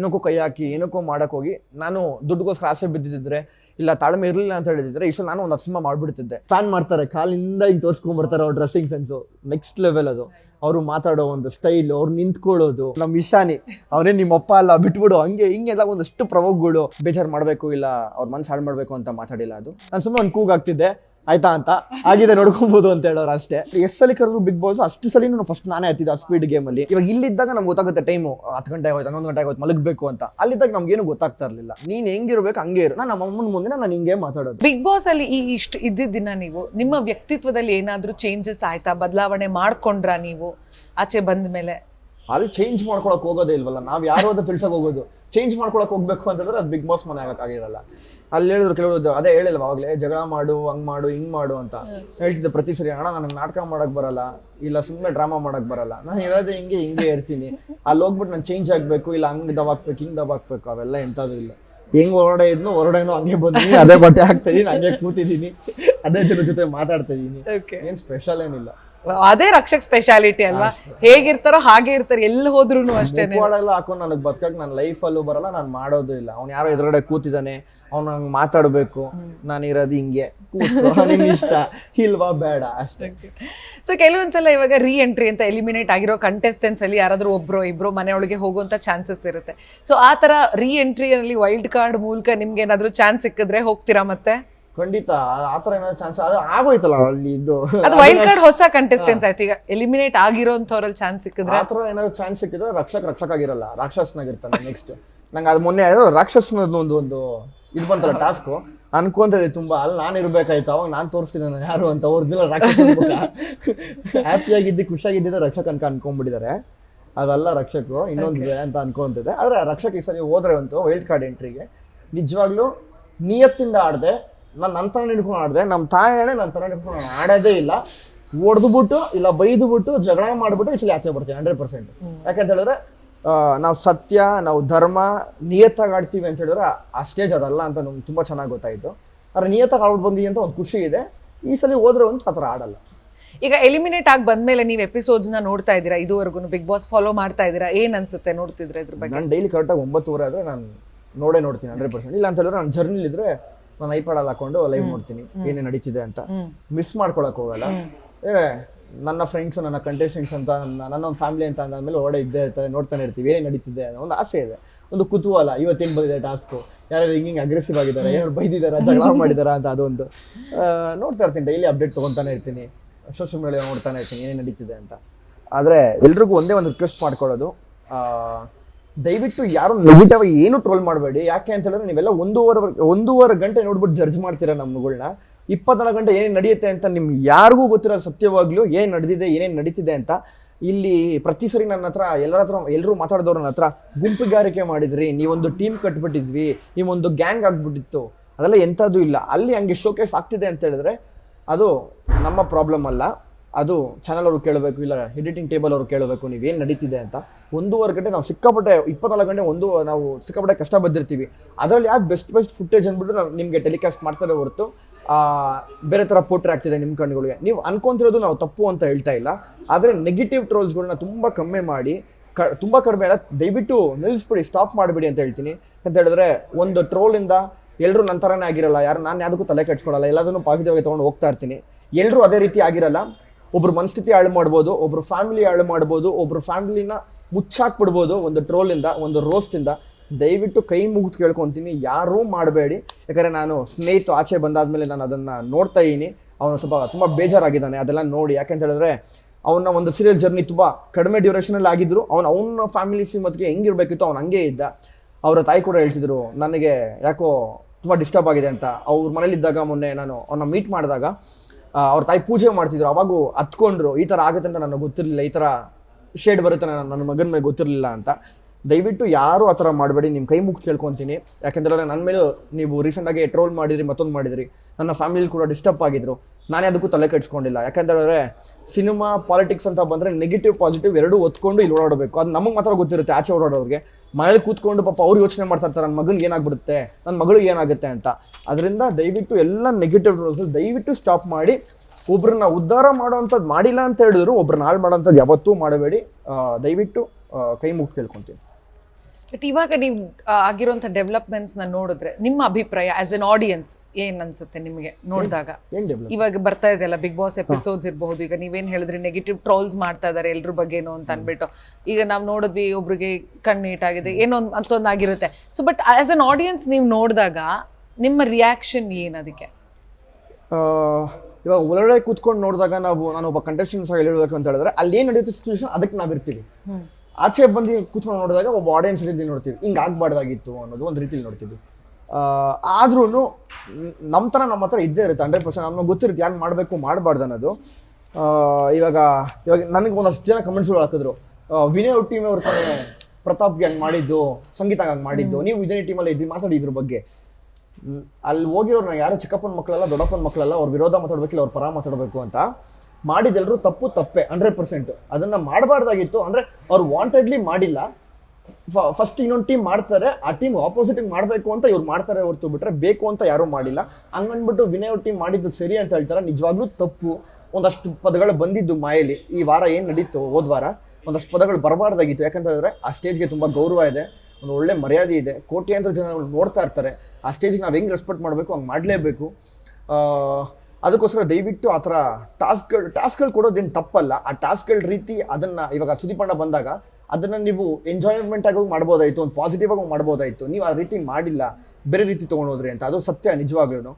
ಏನಕ್ಕೋ ಕೈ ಹಾಕಿ ಏನಕ್ಕೋ ಮಾಡೋಕ್ಕೋಗಿ ಹೋಗಿ ನಾನು ದುಡ್ಡುಗೋಸ್ಕರ ಆಸೆ ಬಿದ್ದಿದ್ರೆ ಇಲ್ಲ ತಾಳ್ಮೆ ಇರಲಿಲ್ಲ ಅಂತ ಹೇಳಿದ್ರೆ ಇಷ್ಟು ನಾನು ಒಂದು ಸಿನಿಮಾ ಮಾಡಿಬಿಡ್ತಿದ್ದೆ. ಫ್ಯಾನ್ ಮಾಡ್ತಾರೆ ಕಾಲಿಂದ ಹಿಂಗೆ ತೋರಿಸ್ಕೊಂಡ್ಬರ್ತಾರೆ ಅವ್ರ ಡ್ರೆಸ್ಸಿಂಗ್ ಸೆನ್ಸು ನೆಕ್ಸ್ಟ್ ಲೆವೆಲ್ ಅದು. ಅವರು ಮಾತಾಡೋ ಒಂದು ಸ್ಟೈಲ್ ಅವ್ರು ನಿಂತ್ಕೊಳ್ಳೋದು. ನಮ್ಮ ಇಶಾನಿ ಅವನೇ ನಿಮ್ಮ ಅಪ್ಪ ಅಲ್ಲ ಬಿಟ್ಬಿಡು. ಹಂಗೆ ಹಿಂಗೆಲ್ಲ ಒಂದಷ್ಟು ಪ್ರವೋಗಗಳು. ಬೇಜಾರು ಮಾಡಬೇಕು ಇಲ್ಲ ಅವ್ರ ಮನ್ಸು ಹಾಳು ಮಾಡಬೇಕು ಅಂತ ಮಾತಾಡಿಲ್ಲ ಅದು. ನಾನು ಸುಮ್ಮನೆ ಒಂದು ಕೂಗಾಗ್ತಿದ್ದೆ ಆಯ್ತಾ ಅಂತ? ಆಗಿದೆ ನೋಡ್ಕೊಬೋದು ಅಂತ ಹೇಳೋರು ಅಷ್ಟೇ. ಎಷ್ಟು ಸಲ ಕರೆದ್ರು ಬಿಗ್ ಬಾಸ್ ಅಷ್ಟು ಸಲ ಫಸ್ಟ್ ನಾನೇ ಹತ್ತಿದ್ದೆ ಆ ಸ್ಪೀಡ್ ಗೇಮಲ್ಲಿ ಇವಾಗ ಇಲ್ಲಿದ್ದಾಗ ನಮ್ಗೆ ಗೊತ್ತಾಗುತ್ತೆ ಟೈಮು ಹತ್ತು ಗಂಟೆ ಆಗೋಯ್ತು, ಹನ್ನೊಂದು ಗಂಟೆ ಆಗೋಯ್ತು, ಮಲಗಬೇಕು ಅಂತ. ಅಲ್ಲಿದ್ದಾಗ ಏನು ಗೊತ್ತಾಗ್ತಾ ಇರಲಿಲ್ಲ. ನೀನು ಹೆಂಗಿರ್ಬೇಕು ಹಂಗೆ ಇರು. ನಾನು ನಮ್ಮ ಅಮ್ಮನ ಮುಂದೆ ನಾನು ಹಿಂಗೆ ಮಾತಾಡೋದು. ಬಿಗ್ ಬಾಸ್ ಅಲ್ಲಿ ಈ ಇಷ್ಟು ಇದ್ದಿದ್ದ ದಿನ ನೀವು? ನಿಮ್ಮ ವ್ಯಕ್ತಿತ್ವದಲ್ಲಿ ಏನಾದ್ರೂ ಚೇಂಜಸ್ ಆಯ್ತಾ? ಬದಲಾವಣೆ ಮಾಡ್ಕೊಂಡ್ರಾ ನೀವು? ಆಚೆ ಬಂದ ಮೇಲೆ ಅಲ್ಲಿ ಚೇಂಜ್ ಮಾಡ್ಕೊಳಕ್ ಹೋಗೋದೇ ಇಲ್ವಲ್ಲ? ನಾವು ಯಾರು ಅಂತ ತಿಳ್ಸಕ್ ಹೋಗೋದು. ಚೇಂಜ್ ಮಾಡ್ಕೊಳಕ್ ಹೋಗ್ಬೇಕು ಅಂತಂದ್ರೆ ಅದು ಬಿಗ್ ಬಾಸ್ ಮನೆ ಆಗಕ್ಕಾಗಿರಲ್ಲ ಅಲ್ಲಿ ಹೇಳಿದ್ರು ಕೆಲವರು ಅದೇ ಹೇಳಿಲ್ವ ಅವಾಗಲೇ? ಜಗಳ ಮಾಡು ಹಂಗ್ ಮಾಡು ಹಿಂಗ್ ಮಾಡು ಅಂತ. ಹೇಳ್ತಿದ್ದೆ ಪ್ರತಿ ಸರಿ ಅಣ್ಣ ನನಗೆ ನಾಟಕ ಮಾಡಕ್ ಬರಲ್ಲ. ಇಲ್ಲ ಸುಮ್ಮನೆ ಡ್ರಾಮಾ ಮಾಡಕ್ ಬರಲ್ಲ. ನಾನು ಇರೋದೇ ಹಿಂಗೆ ಹಿಂಗೆ ಇರ್ತೀನಿ ಅಲ್ಲಿ ಹೋಗ್ಬಿಟ್ಟು ನಾನು ಚೇಂಜ್ ಆಗ್ಬೇಕು ಇಲ್ಲ ಹಂಗ್ ದವಾಕ್ಬೇಕು ಹಿಂಗ್ ದವಾಕ್ಬೇಕು ಅವೆಲ್ಲ ಎಂಥದ್ದು ಇಲ್ಲ. ಹೆಂಗ್ ಹೊರಡೆ ಇದ್ನು ಹೊರಡೇನು ಹಂಗೆ ಬಂದಿನಿ ಅದೇ ಬಟ್ಟೆ ಹಾಕ್ತಾ ಇದೀನಿ ಹಂಗೆ ಕೂತಿದ್ದೀನಿ ಅದೇ ಜನ ಜೊತೆ ಮಾತಾಡ್ತಾ ಇದೀನಿ. ಏನ್ ಸ್ಪೆಷಲ್ ಏನಿಲ್ಲ. ಅದೇ ರಕ್ಷಕ್ ಸ್ಪೆಷಾಲಿಟಿ ಅಲ್ವಾ? ಹೇಗಿರ್ತಾರೋ ಹಾಗೆ ಇರ್ತಾರೆ ಎಲ್ಲಿ ಹೋದ್ರು ಅಷ್ಟೇನೆ. ಮುಖವಾಡೆಲ್ಲ ಹಾಕೊಂಡು ನನಗೆ ಬದುಕಕ್ ನನ್ನ ಲೈಫಲ್ಲೂ ಬರಲ್ಲ ನಾನು ಮಾಡೋದು ಇಲ್ಲ. ಅವ್ನು ಯಾರೋ ಎದುರುಗಡೆ ಕೂತಿದ್ದಾನೆ ಅವ್ನು ಹಂಗೆ ಮಾತಾಡಬೇಕು. ನಾನು ಇರೋದು ಹಿಂಗೆ. ಇಷ್ಟ. ಇಲ್ವಾ? ಬೇಡ ಅಷ್ಟೇ. ಸೊ ಕೆಲವೊಂದ್ಸಲ ಇವಾಗ ರೀ ಎಂಟ್ರಿ ಅಂತ ಎಲಿಮಿನೇಟ್ ಆಗಿರೋ ಕಂಟೆಸ್ಟೆಂಟ್ಸ್ ಅಲ್ಲಿ ಯಾರಾದ್ರೂ ಒಬ್ರು ಇಬ್ರು ಮನೆಯೊಳಗೆ ಹೋಗುವಂತ ಚಾನ್ಸಸ್ ಇರುತ್ತೆ. ಸೊ ಆ ತರ ರೀ ಎಂಟ್ರಿಯಲ್ಲಿ ವೈಲ್ಡ್ ಕಾರ್ಡ್ ಮೂಲಕ ನಿಮ್ಗೆ ಏನಾದ್ರೂ ಚಾನ್ಸ್ ಸಿಕ್ಕಿದ್ರೆ ಹೋಗ್ತೀರಾ ಮತ್ತೆ? ಖಂಡಿತ ಆ- ಥರ ಏನಾದ್ರು ಚಾನ್ಸ್ ಅದು ಆಗೋಯ್ತಲ್ಲ ಅಲ್ಲಿ ಇದು. ಅದು ವೈಲ್ಡ್ ಕಾರ್ಡ್ ಹೊಸ ಕಂಟೆಸ್ಟೆಂಟ್ಸ್ ಆಯ್ತು. ಈಗ ಎಲಿಮಿನೇಟ್ ಆಗಿರೋಂಥವ್ರಲ್ಲಿ ಚಾನ್ಸ್ ಸಿಕ್ಕಿದ್ರೆ? ಆ ಥರ ಏನಾದ್ರು ಚಾನ್ಸ್ ಸಿಕ್ಕಿದ್ರೆ ರಕ್ಷಕ ರಕ್ಷಕ್ ಆಗಿರಲ್ಲ ರಾಕ್ಷಸನಾಗಿರ್ತಾನೆ ನೆಕ್ಸ್ಟ್ ನಂಗೆ ಅದು ಮೊನ್ನೆ ರಾಕ್ಷಸನದ್ದು ಒಂದು ಒಂದು ಇದು ಬಂತಲ್ಲ ಟಾಸ್ಕು ಅನ್ಕೊಂತದೆ ತುಂಬಾ ಅಲ್ಲಿ ನಾನು ಇರ್ಬೇಕಾಯ್ತು ಅವಾಗ ನಾನು ತೋರಿಸ್ತೀನಿ ನಾನು ಯಾರು ಅಂತ ಒರಿಜಿನಲ್ ರಾಕ್ಷಸ ಹ್ಯಾಪಿಯಾಗಿದ್ದು ಖುಷಿಯಾಗಿದ್ದಿದ್ದೆ ರಕ್ಷಕ್ ಅನ್ಕ ಅನ್ಕೊಂಡ್ಬಿಟ್ಟಿದ್ದಾರೆ. ಅದಲ್ಲ ರಕ್ಷಕು ಇನ್ನೊಂದಿದೆ ಅಂತ ಅನ್ಕೊಂತಿದೆ ಆದ್ರೆ ರಕ್ಷಕ ಈ ಸರಿ ಹೋದ್ರೆ ಒಂದು ವೈಲ್ಡ್ ಕಾರ್ಡ್ ಎಂಟ್ರಿಗೆ ನಿಜವಾಗ್ಲೂ ನಿಯತ್ತಿಂದ ಆಡದೆ ನಾನು ನಂತರ ಹಿಡ್ಕೊಂಡು ಆಡಿದೆ ನಮ್ಮ ತಾಯಣೆ ನನ್ನ ತರ ಹಿಡ್ಕೊಂಡು ನಾನು ಆಡೋದೇ ಇಲ್ಲ. ಹೊಡೆದ್ಬಿಟ್ಟು ಇಲ್ಲ ಬೈದು ಬಿಟ್ಟು ಜಗಳ ಮಾಡಿಬಿಟ್ಟು ಇಸಲಿ ಸಲ ಆಚೆ ಬರ್ತೀನಿ ಹಂಡ್ರೆಡ್ ಪರ್ಸೆಂಟ್ ಯಾಕಂತ ಹೇಳಿದ್ರೆ ನಾವು ಸತ್ಯ ನಾವು ಧರ್ಮ ನಿಯತ್ತಾಗಿ ಆಡ್ತೀವಿ ಅಂತ ಹೇಳಿದ್ರೆ ಆ ಸ್ಟೇಜ್ ಅದಲ್ಲ ಅಂತ ನಮ್ಗೆ ತುಂಬ ಚೆನ್ನಾಗಿ ಗೊತ್ತಾಯಿತು. ಆದ್ರೆ ನಿಯತ್ತಾಗಿ ಆಡ್ಬಿಟ್ಟು ಬಂದಿ ಅಂತ ಒಂದು ಖುಷಿ ಇದೆ. ಈ ಸಲ ಹೋದ್ರೆ ಒಂದು ಆ ಥರ ಆಡಲ್ಲ. ಈಗ ಎಲಿಮಿನೇಟ್ ಆಗಿ ಬಂದ್ಮೇಲೆ ನೀವು ಎಪಿಸೋಡ್ಸ್ನ ನೋಡ್ತಾ ಇದ್ದೀರಾ? ಇದುವರೆಗೂ ಬಿಗ್ ಬಾಸ್ ಫಾಲೋ ಮಾಡ್ತಾ ಇದ್ದೀರಾ? ಏನ್ ಅನ್ಸುತ್ತೆ ನೋಡ್ತಿದ್ರೆ ಇದ್ರ ಬಗ್ಗೆ? ನಾನು ಡೈಲಿ ಕರೆಕ್ಟಾಗಿ ಒಂಬತ್ತುವರೆ ಆದರೆ ನಾನು ನೋಡೇ ನೋಡ್ತೀನಿ ಹಂಡ್ರೆಡ್ ಪರ್ಸೆಂಟ್ ಇಲ್ಲ ಅಂತ ಹೇಳಿದ್ರೆ ನಾನು ಜರ್ನಿಲ್ ಇದ್ರೆ ಐಪಾಡ್ ಅಲ್ಲಿ ಹಾಕೊಂಡು ಲೈವ್ ನೋಡ್ತೀನಿ. ಏನೇ ನಡೀತಿದೆ ಅಂತ. ಮಿಸ್ ಮಾಡ್ಕೊಳಕ್ ಹೋಗಲ್ಲ. ಏ ನನ್ನ ಫ್ರೆಂಡ್ಸ್ ನನ್ನ ಕಂಟೆಸ್ಟೆಂಟ್ಸ್ ಅಂತ ನನ್ನ ನನ್ನ ಒಂದು ಫ್ಯಾಮಿಲಿ ಅಂತ ಅಂದಾದ್ಮೇಲೆ ಓಡ ಇದ್ದೇ ಇರ್ತಾರೆ ನೋಡ್ತಾನೆ ಇರ್ತೀವಿ. ಏನೇ ನಡೀತಿದೆ ಅನ್ನೋ ಒಂದು ಆಸೆ ಇದೆ. ಒಂದು ಕುತೂಹಲ. ಇವತ್ತೇನು ಬಂದಿದೆ ಟಾಸ್ಕು ಯಾರು ಹಿಂಗೆ ಅಗ್ರೆಸಿವ್ ಆಗಿದ್ದಾರೆ? ಯಾರು ಬೈದಿದ್ದಾರೆ? ಜಗಳ ಮಾಡಿದಾರಾ ಅಂತ ಅದೊಂದು. ನೋಡ್ತಾ ಇರ್ತೀನಿ. ಡೈಲಿ ಅಪ್ಡೇಟ್ ತೊಗೊತಾನೆ ಇರ್ತೀನಿ. ಸೋಷಿಯಲ್ ಮೀಡಿಯಾ ನೋಡ್ತಾನೆ ಇರ್ತೀನಿ. ಏನೇ ನಡೀತಿದೆ ಅಂತ. ಆದರೆ ಎಲ್ರಿಗೂ ಒಂದೇ ಒಂದು ರಿಕ್ವೆಸ್ಟ್ ಮಾಡ್ಕೊಳ್ಳೋದು. ಆ, ದಯವಿಟ್ಟು ಯಾರು ನೆಗೆಟಿವ್ ಏನು ಟ್ರೋಲ್ ಮಾಡಬೇಡಿ. ಯಾಕೆ ಅಂತ ಹೇಳಿದ್ರೆ ನೀವೆಲ್ಲ ಒಂದೂವರೆ ಒಂದೂವರೆ ಗಂಟೆ ನೋಡ್ಬಿಟ್ಟು ಜಡ್ಜ್ ಮಾಡ್ತೀರಾ ನಮ್ಮಗಳನ್ನ ಇಪ್ಪತ್ನಾಲ್ಕು ಗಂಟೆ ಏನೇನು ನಡೆಯುತ್ತೆ ಅಂತ ನಿಮ್ಗೆ ಯಾರಿಗೂ ಗೊತ್ತಿರೋ ಸತ್ಯವಾಗ್ಲೂ ಏನು ನಡೆದಿದೆ, ಏನೇನು ನಡೀತಿದೆ ಅಂತ. ಇಲ್ಲಿ ಪ್ರತಿ ಸರಿ ನನ್ನ ಹತ್ರ, ಎಲ್ಲರ ಹತ್ರ ಎಲ್ಲರೂ ಮಾತಾಡಿದವ್ರ ನನ್ನ ಹತ್ರ ಗುಂಪುಗಾರಿಕೆ ಮಾಡಿದ್ರಿ. ನೀವೊಂದು ಟೀಮ್ ಕಟ್ಬಿಟ್ಟಿದ್ವಿ. ನೀವೊಂದು ಗ್ಯಾಂಗ್ ಆಗ್ಬಿಟ್ಟಿತ್ತು. ಅದೆಲ್ಲ ಎಂಥದ್ದು ಇಲ್ಲ. ಅಲ್ಲಿ ಹಂಗೆ ಶೋಕೇಸ್ ಆಗ್ತಿದೆ ಅಂತ ಹೇಳಿದ್ರೆ ಅದು ನಮ್ಮ ಪ್ರಾಬ್ಲಮ್ ಅಲ್ಲ. ಅದು ಚಾನಲ್ ಅವರು ಕೇಳಬೇಕು ಇಲ್ಲ ಎಡಿಟಿಂಗ್ ಟೇಬಲ್ ಅವರು ಕೇಳಬೇಕು ಏನು ನಡೀತಿದೆ ಅಂತ. ಒಂದೂವರೆ ಗಂಟೆ ನಾವು ಸಿಕ್ಕಾಪಟ್ಟೆ, ಇಪ್ಪತ್ನಾಲ್ಕು ಗಂಟೆ ಒಂದು, ನಾವು ಸಿಕ್ಕಾಪಟ್ಟೆ ಕಷ್ಟ ಬಂದಿರ್ತೀವಿ ಅದರಲ್ಲಿ ಯಾಕೆ ಬೆಸ್ಟ್ ಬೆಸ್ಟ್ ಫುಟೇಜ್ ಅಂದ್ಬಿಟ್ಟು ನಾವು ನಿಮಗೆ ಟೆಲಿಕಾಸ್ಟ್ ಮಾಡ್ತಾರೆ ಹೊರತು ಬೇರೆ ಥರ ಪೋಟ್ರೆ ಆಗ್ತಿದೆ ನಿಮ್ಮ ಕಣ್ಣುಗಳಿಗೆ ನೀವು ಅನ್ಕೊಂತಿರೋದು ನಾವು ತಪ್ಪು ಅಂತ ಹೇಳ್ತಾ ಇಲ್ಲ. ಆದರೆ ನೆಗೆಟಿವ್ ಟ್ರೋಲ್ಸ್ಗಳನ್ನ ತುಂಬ ಕಮ್ಮಿ ಮಾಡಿ, ಕ, ತುಂಬ ಕಡಿಮೆ ಅಲ್ಲ, ದಯವಿಟ್ಟು ನಿಲ್ಲಿಸ್ಬಿಡಿ ಸ್ಟಾಪ್ ಮಾಡಿಬಿಡಿ ಅಂತ ಹೇಳ್ತೀನಿ. ಅಂತ ಹೇಳಿದ್ರೆ ಒಂದು ಟ್ರೋಲಿಂದ ಎಲ್ಲರೂ ನನ್ನ ಥರನೇ ಆಗಿರಲ್ಲ, ಯಾರು, ನಾನು ಯಾವುದಕ್ಕೂ ತಲೆ ಕೆಡ್ಸ್ಕೊಳ್ಳಲ್ಲ ಎಲ್ಲದನ್ನು ಪಾಸಿಟಿವ್ ಆಗಿ ತೊಗೊಂಡು ಹೋಗ್ತಾ ಇರ್ತೀನಿ. ಎಲ್ಲರೂ ಅದೇ ರೀತಿ ಆಗಿರಲ್ಲ. ಒಬ್ರು ಮನಸ್ಥಿತಿ ಹಾಳು ಮಾಡ್ಬೋದು, ಒಬ್ರು ಫ್ಯಾಮಿಲಿ ಹಾಳು ಮಾಡ್ಬೋದು, ಒಬ್ರು ಫ್ಯಾಮಿಲಿನ ಮುಚ್ಚಾಕ್ಬಿಡ್ಬೋದು ಒಂದು ಟ್ರೋಲಿಂದ ಒಂದು ರೋಸ್ಟಿಂದ ದಯವಿಟ್ಟು ಕೈ ಮುಗಿದು ಕೇಳ್ಕೊತೀನಿ, ಯಾರೂ ಮಾಡಬೇಡಿ. ಯಾಕಂದರೆ ನಾನು ಸ್ನೇಹಿತ ಆಚೆ ಬಂದಾದಮೇಲೆ ನಾನು ಅದನ್ನು ನೋಡ್ತಾ ಇದ್ದೀನಿ. ಅವನು ಸ್ವಲ್ಪ ತುಂಬ ಬೇಜಾರಾಗಿದ್ದಾನೆ, ಅದೆಲ್ಲ ನೋಡಿ. ಯಾಕೆಂತ ಹೇಳಿದ್ರೆ ಅವನ ಒಂದು ಸೀರಿಯಲ್ ಜರ್ನಿ ತುಂಬ ಕಡಿಮೆ ಡ್ಯೂರೇಷನಲ್ಲಿ ಆಗಿದ್ರು. ಅವನು, ಅವನ ಫ್ಯಾಮಿಲಿ ಸಿಮ್ಮತ್ಗೆ ಹೆಂಗಿರಬೇಕಿತ್ತು, ಅವ್ನು ಹಂಗೆ ಇದ್ದ. ಅವರ ತಾಯಿ ಕೂಡ ಹೇಳ್ತಿದ್ರು, ನನಗೆ ಯಾಕೋ ತುಂಬ ಡಿಸ್ಟರ್ಬ್ ಆಗಿದೆ ಅಂತ. ಅವ್ರ ಮನೇಲಿದ್ದಾಗ ಮೊನ್ನೆ ನಾನು ಅವನ್ನ ಮೀಟ್ ಮಾಡಿದಾಗ ಅವ್ರ ತಾಯಿ ಪೂಜೆ ಮಾಡ್ತಿದ್ರು. ಅವಾಗೂ ಹತ್ಕೊಂಡ್ರು ಈ ಥರ ಆಗುತ್ತೆ ಅಂತ ನನಗೆ ಗೊತ್ತಿರಲಿಲ್ಲ. ಈ ಥರ ಶೇಡ್ ಬರುತ್ತೆ ನನ್ನ ನನ್ನ ಮಗನ ಮೇಲೆ ಗೊತ್ತಿರಲಿಲ್ಲ ಅಂತ. ದಯವಿಟ್ಟು ಯಾರು ಆ ಥರ ಮಾಡಬೇಡಿ. ನಿಮ್ಮ ಕೈ ಮುಗ್ದು ಕೇಳ್ಕೊತೀನಿ. ಯಾಕೆಂದ್ರೆ ನನ್ನ ಮೇಲೂ ನೀವು ರೀಸೆಂಟಾಗಿ ಟ್ರೋಲ್ ಮಾಡಿದ್ರಿ, ಮತ್ತೊಂದು ಮಾಡಿದ್ರಿ. ನನ್ನ ಫ್ಯಾಮಿಲಿ ಕೂಡ ಡಿಸ್ಟರ್ಬ್ ಆಗಿದ್ರು. ನಾನೇ ಅದಕ್ಕೂ ತಲೆ ಕೆಡ್ಸ್ಕೊಂಡಿಲ್ಲ. ಯಾಕಂದ್ರೆ ಸಿನಿಮಾ ಪಾಲಿಟಿಕ್ಸ್ ಅಂತ ಬಂದರೆ ನೆಗೆಟಿವ್ ಪಾಸಿಟಿವ್ ಎರಡೂ ಒತ್ಕೊಂಡು ಇಲ್ಲಿ ಓಡಾಡಬೇಕು. ಅದು ನಮಗೆ ಮಾತ್ರ ಗೊತ್ತಿರುತ್ತೆ, ಆಚೆ ಓಡಾಡೋರಿಗೆ. ಮನೇಲಿ ಕೂತ್ಕೊಂಡು ಪಾಪ ಅವ್ರು ಯೋಚನೆ ಮಾಡ್ತಾ ಇರ್ತಾರೆ ನನ್ನ ಮಗನಿಗೆ ಏನಾಗ್ಬಿಡುತ್ತೆ? ನನ್ನ ಮಗಳಿಗೆ ಏನಾಗುತ್ತೆ ಅಂತ. ಅದರಿಂದ ದಯವಿಟ್ಟು ಎಲ್ಲ ನೆಗೆಟಿವ್ ದಯವಿಟ್ಟು ಸ್ಟಾಪ್ ಮಾಡಿ. ಒಬ್ರನ್ನ ಉದ್ಧಾರ ಮಾಡೋವಂಥದ್ದು ಮಾಡಿಲ್ಲ ಅಂತ ಹೇಳಿದ್ರು ಒಬ್ಬರನ್ನ ಹಾಳು ಮಾಡೋವಂಥದ್ದು ಯಾವತ್ತೂ ಮಾಡಬೇಡಿ. ದಯವಿಟ್ಟು ಕೈ ಮುಗ್ದು ಕೇಳ್ಕೊತೀನಿ. ಬಟ್ ಇವಾಗ ನೀವು ಆಗಿರುವಂಥ ಡೆವಲಪ್ಮೆಂಟ್ಸ್ನ ನೋಡಿದ್ರೆ ನಿಮ್ಮ ಅಭಿಪ್ರಾಯ ಆಸ್ ಎನ್ ಆಡಿಯನ್ಸ್ ಏನ್ ಅನ್ಸುತ್ತೆ ನಿಮಗೆ ನೋಡಿದಾಗ? ಇವಾಗ ಬರ್ತಾ ಇದೆಯಲ್ಲ ಬಿಗ್ ಬಾಸ್ ಎಪಿಸೋಡ್ಸ್ ಇರಬಹುದು ಈಗ ನೀವೇನ್ ಹೇಳಿದ್ರಿ ನೆಗೆಟಿವ್ ಟ್ರೋಲ್ಸ್ ಮಾಡ್ತಾ ಇದಾರೆ ಎಲ್ರ ಬಗ್ಗೆನೋ ಅಂತ ಅನ್ಬಿಟ್ಟು ಈಗ ನಾವು ನೋಡಿದ್ವಿ ಒಬ್ರಿಗೆ ಕಣ್ಣೀಟಾಗಿದೆ ಏನೋ ಒಂದ್ ಒಂದಾಗಿರುತ್ತೆ ಆಗಿರುತ್ತೆ so but as an audience ನೀವು ನೋಡಿದಾಗ ನಿಮ್ಮ ರಿಯಾಕ್ಷನ್ ಏನು ಅದಕ್ಕೆ? ಇವಾಗ ಒಳಗಡೆ ಕೂತ್ಕೊಂಡು ನೋಡಿದಾಗ ನಾವು ನಾನು ಒಬ್ಬ ಕಂಟೆಸ್ಟೆಂಟ್ಸ್ ಹೇಳಬೇಕು ಅಂತ ಹೇಳಿದ್ರೆ ಅಲ್ಲಿ ಏನು ನಡೆಯುತ್ತೆ ಸಿಚುವೇಶನ್ ಅದಕ್ಕೆ ನಾವು ಇರ್ತೀವಿ ಆಚೆ ಬಂದು ಕೂತ್ಕೊಂಡು ನೋಡಿದಾಗ ಒಬ್ಬ ಆಡಿಯನ್ಸ್ ರೀತಿಲಿ ನೋಡ್ತೀವಿ. ಹಿಂಗೆ ಆಗಬಾರ್ದಾಗಿತ್ತು ಅನ್ನೋದು ಒಂದು ರೀತಿಲಿ ನೋಡ್ತೀವಿ. ಆದ್ರೂ ನಮ್ಮ ಥರ ನಮ್ಮ ಹತ್ರ ಇದ್ದೇ ಇರುತ್ತೆ ಹಂಡ್ರೆಡ್ ಪರ್ಸೆಂಟ್ ನಮ್ಗೆ ಗೊತ್ತಿರುತ್ತೆ ಯಾರು ಮಾಡಬೇಕು ಮಾಡಬಾರ್ದು ಅನ್ನೋದು. ಇವಾಗ ಇವಾಗ ನನಗೆ ಒಂದಷ್ಟು ಜನ ಕಮೆಂಟ್ಸ್ಗಳು ಹಾಕಿದ್ರು. ವಿನಯ್ ಟೀಮ್ ಅವ್ರ ತಾನೇ ಪ್ರತಾಪ್ಗೆ ಹಂಗೆ ಮಾಡಿದ್ದು ಸಂಗೀತ ಹಂಗೆ ಮಾಡಿದ್ದು ನೀವು ಇದೇ ಟೀಮಲ್ಲಿ ಇದ್ರಿ ಮಾತಾಡಿ ಇದ್ರ ಬಗ್ಗೆ. ಅಲ್ಲಿ ಹೋಗಿರೋರು ಯಾರು ಚಿಕ್ಕಪ್ಪನ ಮಕ್ಕಳಲ್ಲ ದೊಡ್ಡಪ್ಪನ ಮಕ್ಕಳಲ್ಲ ಅವ್ರ ವಿರೋಧ ಮಾತಾಡ್ಬೇಕಿಲ್ಲ ಅವ್ರ ಪರ ಮಾತಾಡಬೇಕು ಅಂತ. ಮಾಡಿದೆಲ್ಲರೂ ತಪ್ಪು ತಪ್ಪೆ ಹಂಡ್ರೆಡ್ ಪರ್ಸೆಂಟ್ ಅದನ್ನ ಮಾಡಬಾರ್ದಾಗಿತ್ತು, ಅಂದ್ರೆ ಅವ್ರು ವಾಂಟೆಡ್ಲಿ ಮಾಡಿಲ್ಲ. ಫಸ್ಟ್ ಇನ್ನೊಂದು ಟೀಮ್ ಮಾಡ್ತಾರೆ, ಆ ಟೀಮ್ ಆಪೋಸಿಟ್ ಮಾಡಬೇಕು ಅಂತ ಇವ್ರು ಮಾಡ್ತಾರೆ ಹೊರತು ಬಿಟ್ರೆ ಬೇಕು ಅಂತ ಯಾರೂ ಮಾಡಿಲ್ಲ. ಹಂಗನ್ಬಿಟ್ಟು ವಿನಯ್ ಟೀಮ್ ಮಾಡಿದ್ದು ಸರಿ ಅಂತ ಹೇಳ್ತಾರೆ. ನಿಜವಾಗ್ಲೂ ತಪ್ಪು. ಒಂದಷ್ಟು ಪದಗಳು ಬಂದಿದ್ದು ಮಾಯಲ್ಲಿ ಈ ವಾರ ಏನು ನಡೀತು ಹೋದ್ ವಾರ? ಒಂದಷ್ಟು ಪದಗಳು ಬರಬಾರ್ದಾಗಿತ್ತು. ಯಾಕಂತ ಹೇಳಿದ್ರೆ ಆ ಸ್ಟೇಜ್ಗೆ ತುಂಬ ಗೌರವ ಇದೆ, ಒಂದು ಒಳ್ಳೆ ಮರ್ಯಾದೆ ಇದೆ. ಕೋಟ್ಯಾಂತರ ಜನಗಳು ನೋಡ್ತಾ ಇರ್ತಾರೆ. ಆ ಸ್ಟೇಜ್ಗೆ ನಾವು ಹೆಂಗೆ ರೆಸ್ಪೆಕ್ಟ್ ಮಾಡಬೇಕು, ಹಂಗೆ ಮಾಡಲೇಬೇಕು. ಅದಕ್ಕೋಸ್ಕರ ದಯವಿಟ್ಟು ಆ ಥರ ಟಾಸ್ಕ್ಗಳು ಟಾಸ್ಕ್ಗಳು ಕೊಡೋದೇನು ತಪ್ಪಲ್ಲ. ಆ ಟಾಸ್ಕ್ಗಳ ರೀತಿ ಅದನ್ನು ಇವಾಗ ಸುದೀಪಣ್ಣ ಬಂದಾಗ ಅದನ್ನು ನೀವು ಎಂಜಾಯ್ಮೆಂಟ್ ಆಗಿ ಮಾಡ್ಬೋದಾಯಿತು, ಒಂದು ಪಾಸಿಟಿವ್ ಆಗಿ ಮಾಡ್ಬೋದಾಯಿತು. ನೀವು ಆ ರೀತಿ ಮಾಡಿಲ್ಲ, ಬೇರೆ ರೀತಿ ತೊಗೊಂಡೋದ್ರಿ ಅಂತ. ಅದು ಸತ್ಯ ನಿಜವಾಗ್ಲೂ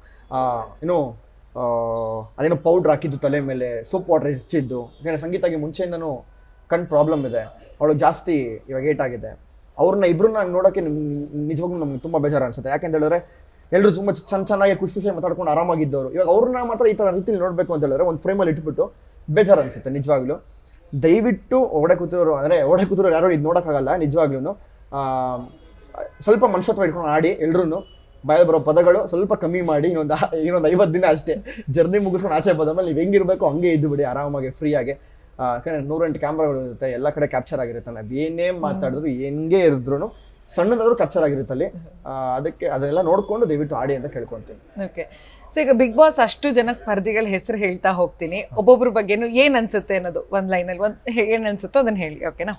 ಏನು ಅದೇನೋ ಪೌಡ್ರ್ ಹಾಕಿದ್ದು ತಲೆ ಮೇಲೆ ಸೋಪ್ ವಾಟರ್ ಹೆಚ್ಚಿದ್ದು, ಯಾಕಂದರೆ ಸಂಗೀತಾಗಿ ಮುಂಚೆಯಿಂದನೂ ಕಣ್ಣು ಪ್ರಾಬ್ಲಮ್ ಇದೆ. ಅವಳು ಜಾಸ್ತಿ ಇವಾಗ ಏಟಾಗಿದೆ ಅವ್ರನ್ನ ಇಬ್ಬರನ್ನ ನೋಡೋಕ್ಕೆ ನಿಜವಾಗ್ಲೂ ನಮ್ಗೆ ತುಂಬ ಬೇಜಾರು ಅನ್ಸುತ್ತೆ. ಯಾಕೆಂತ ಹೇಳಿದ್ರೆ ಎಲ್ಲರೂ ತುಂಬ ಚೆನ್ನ ಚೆನ್ನಾಗಿ ಖುಷಿ ಖುಷಿ ಮಾತಾಡ್ಕೊಂಡು ಆರಾಮಾಗಿದ್ದವರು. ಇವಾಗ ಅವ್ರನ್ನ ಮಾತ್ರ ಈ ಥರ ರೀತಿಲಿ ನೋಡಬೇಕು ಅಂತ ಹೇಳಿದ್ರೆ ಒಂದು ಫ್ರೇಮಲ್ಲಿ ಇಟ್ಬಿಟ್ಟು ಬೇಜಾರು ಅನಿಸುತ್ತೆ, ನಿಜವಾಗ್ಲೂ. ದಯವಿಟ್ಟು ಒಡೆ ಕೂತಿರೋರು ಅಂದರೆ ಒಡೆ ಕೂತಿರೋರು ಯಾರು ಇದು ನೋಡೋಕ್ಕಾಗಲ್ಲ ನಿಜವಾಗ್ಲೂ ಸ್ವಲ್ಪ ಮನುಷ್ಯತ್ವ ಇಟ್ಕೊಂಡು ಆಡಿ ಎಲ್ರೂ ಬಾಯಲ್ಲಿ ಬರೋ ಪದಗಳು ಸ್ವಲ್ಪ ಕಮ್ಮಿ ಮಾಡಿ, ಇನ್ನೊಂದು ಇನ್ನೊಂದು ಐವತ್ತು ದಿನ ಅಷ್ಟೇ ಜರ್ನಿ ಮುಗಿಸ್ಕೊಂಡು ಆಚೆ ಬಂದ ನೀವು ಹೆಂಗಿರ್ಬೇಕು ಹಂಗೆ ಇದ್ದು ಬಿಡಿ ಆರಾಮಾಗಿ, ಫ್ರೀಯಾಗಿ. ಯಾಕಂದರೆ ನೂರೆಂಟು ಕ್ಯಾಮ್ರಾಗಳು ಇರುತ್ತೆ ಎಲ್ಲ ಕಡೆ ಕ್ಯಾಪ್ಚರ್ ಆಗಿರುತ್ತೆ. ನಾವು ಏನೇ ಮಾತಾಡಿದ್ರು ಹೆಂಗೆ ಇರಿದ್ರು ಸಣ್ಣದಾದ್ರೂ ಕಪ್ಚರ್ ಆಗಿರುತ್ತೆ ಅಲ್ಲಿ. ಅದಕ್ಕೆ ಅದನ್ನೆಲ್ಲ ನೋಡಿಕೊಂಡು ದಯವಿಟ್ಟು ಆಡಿ ಅಂತ ಕೇಳ್ಕೊಂತೀನಿ. ಓಕೆ ಸೊ ಈಗ ಬಿಗ್ ಬಾಸ್ ಅಷ್ಟು ಜನ ಸ್ಪರ್ಧಿಗಳ ಹೆಸರು ಹೇಳ್ತಾ ಹೋಗ್ತೀನಿ. ಒಬ್ಬೊಬ್ಬರ ಬಗ್ಗೆನು ಏನ್ ಅನ್ಸುತ್ತೆ ಅನ್ನೋದು ಒಂದ್ ಲೈನಲ್ಲಿ ಒಂದ್ ಏನು ಅನ್ಸುತ್ತೋ ಅದನ್ನ ಹೇಳಿ ಓಕೆನಾ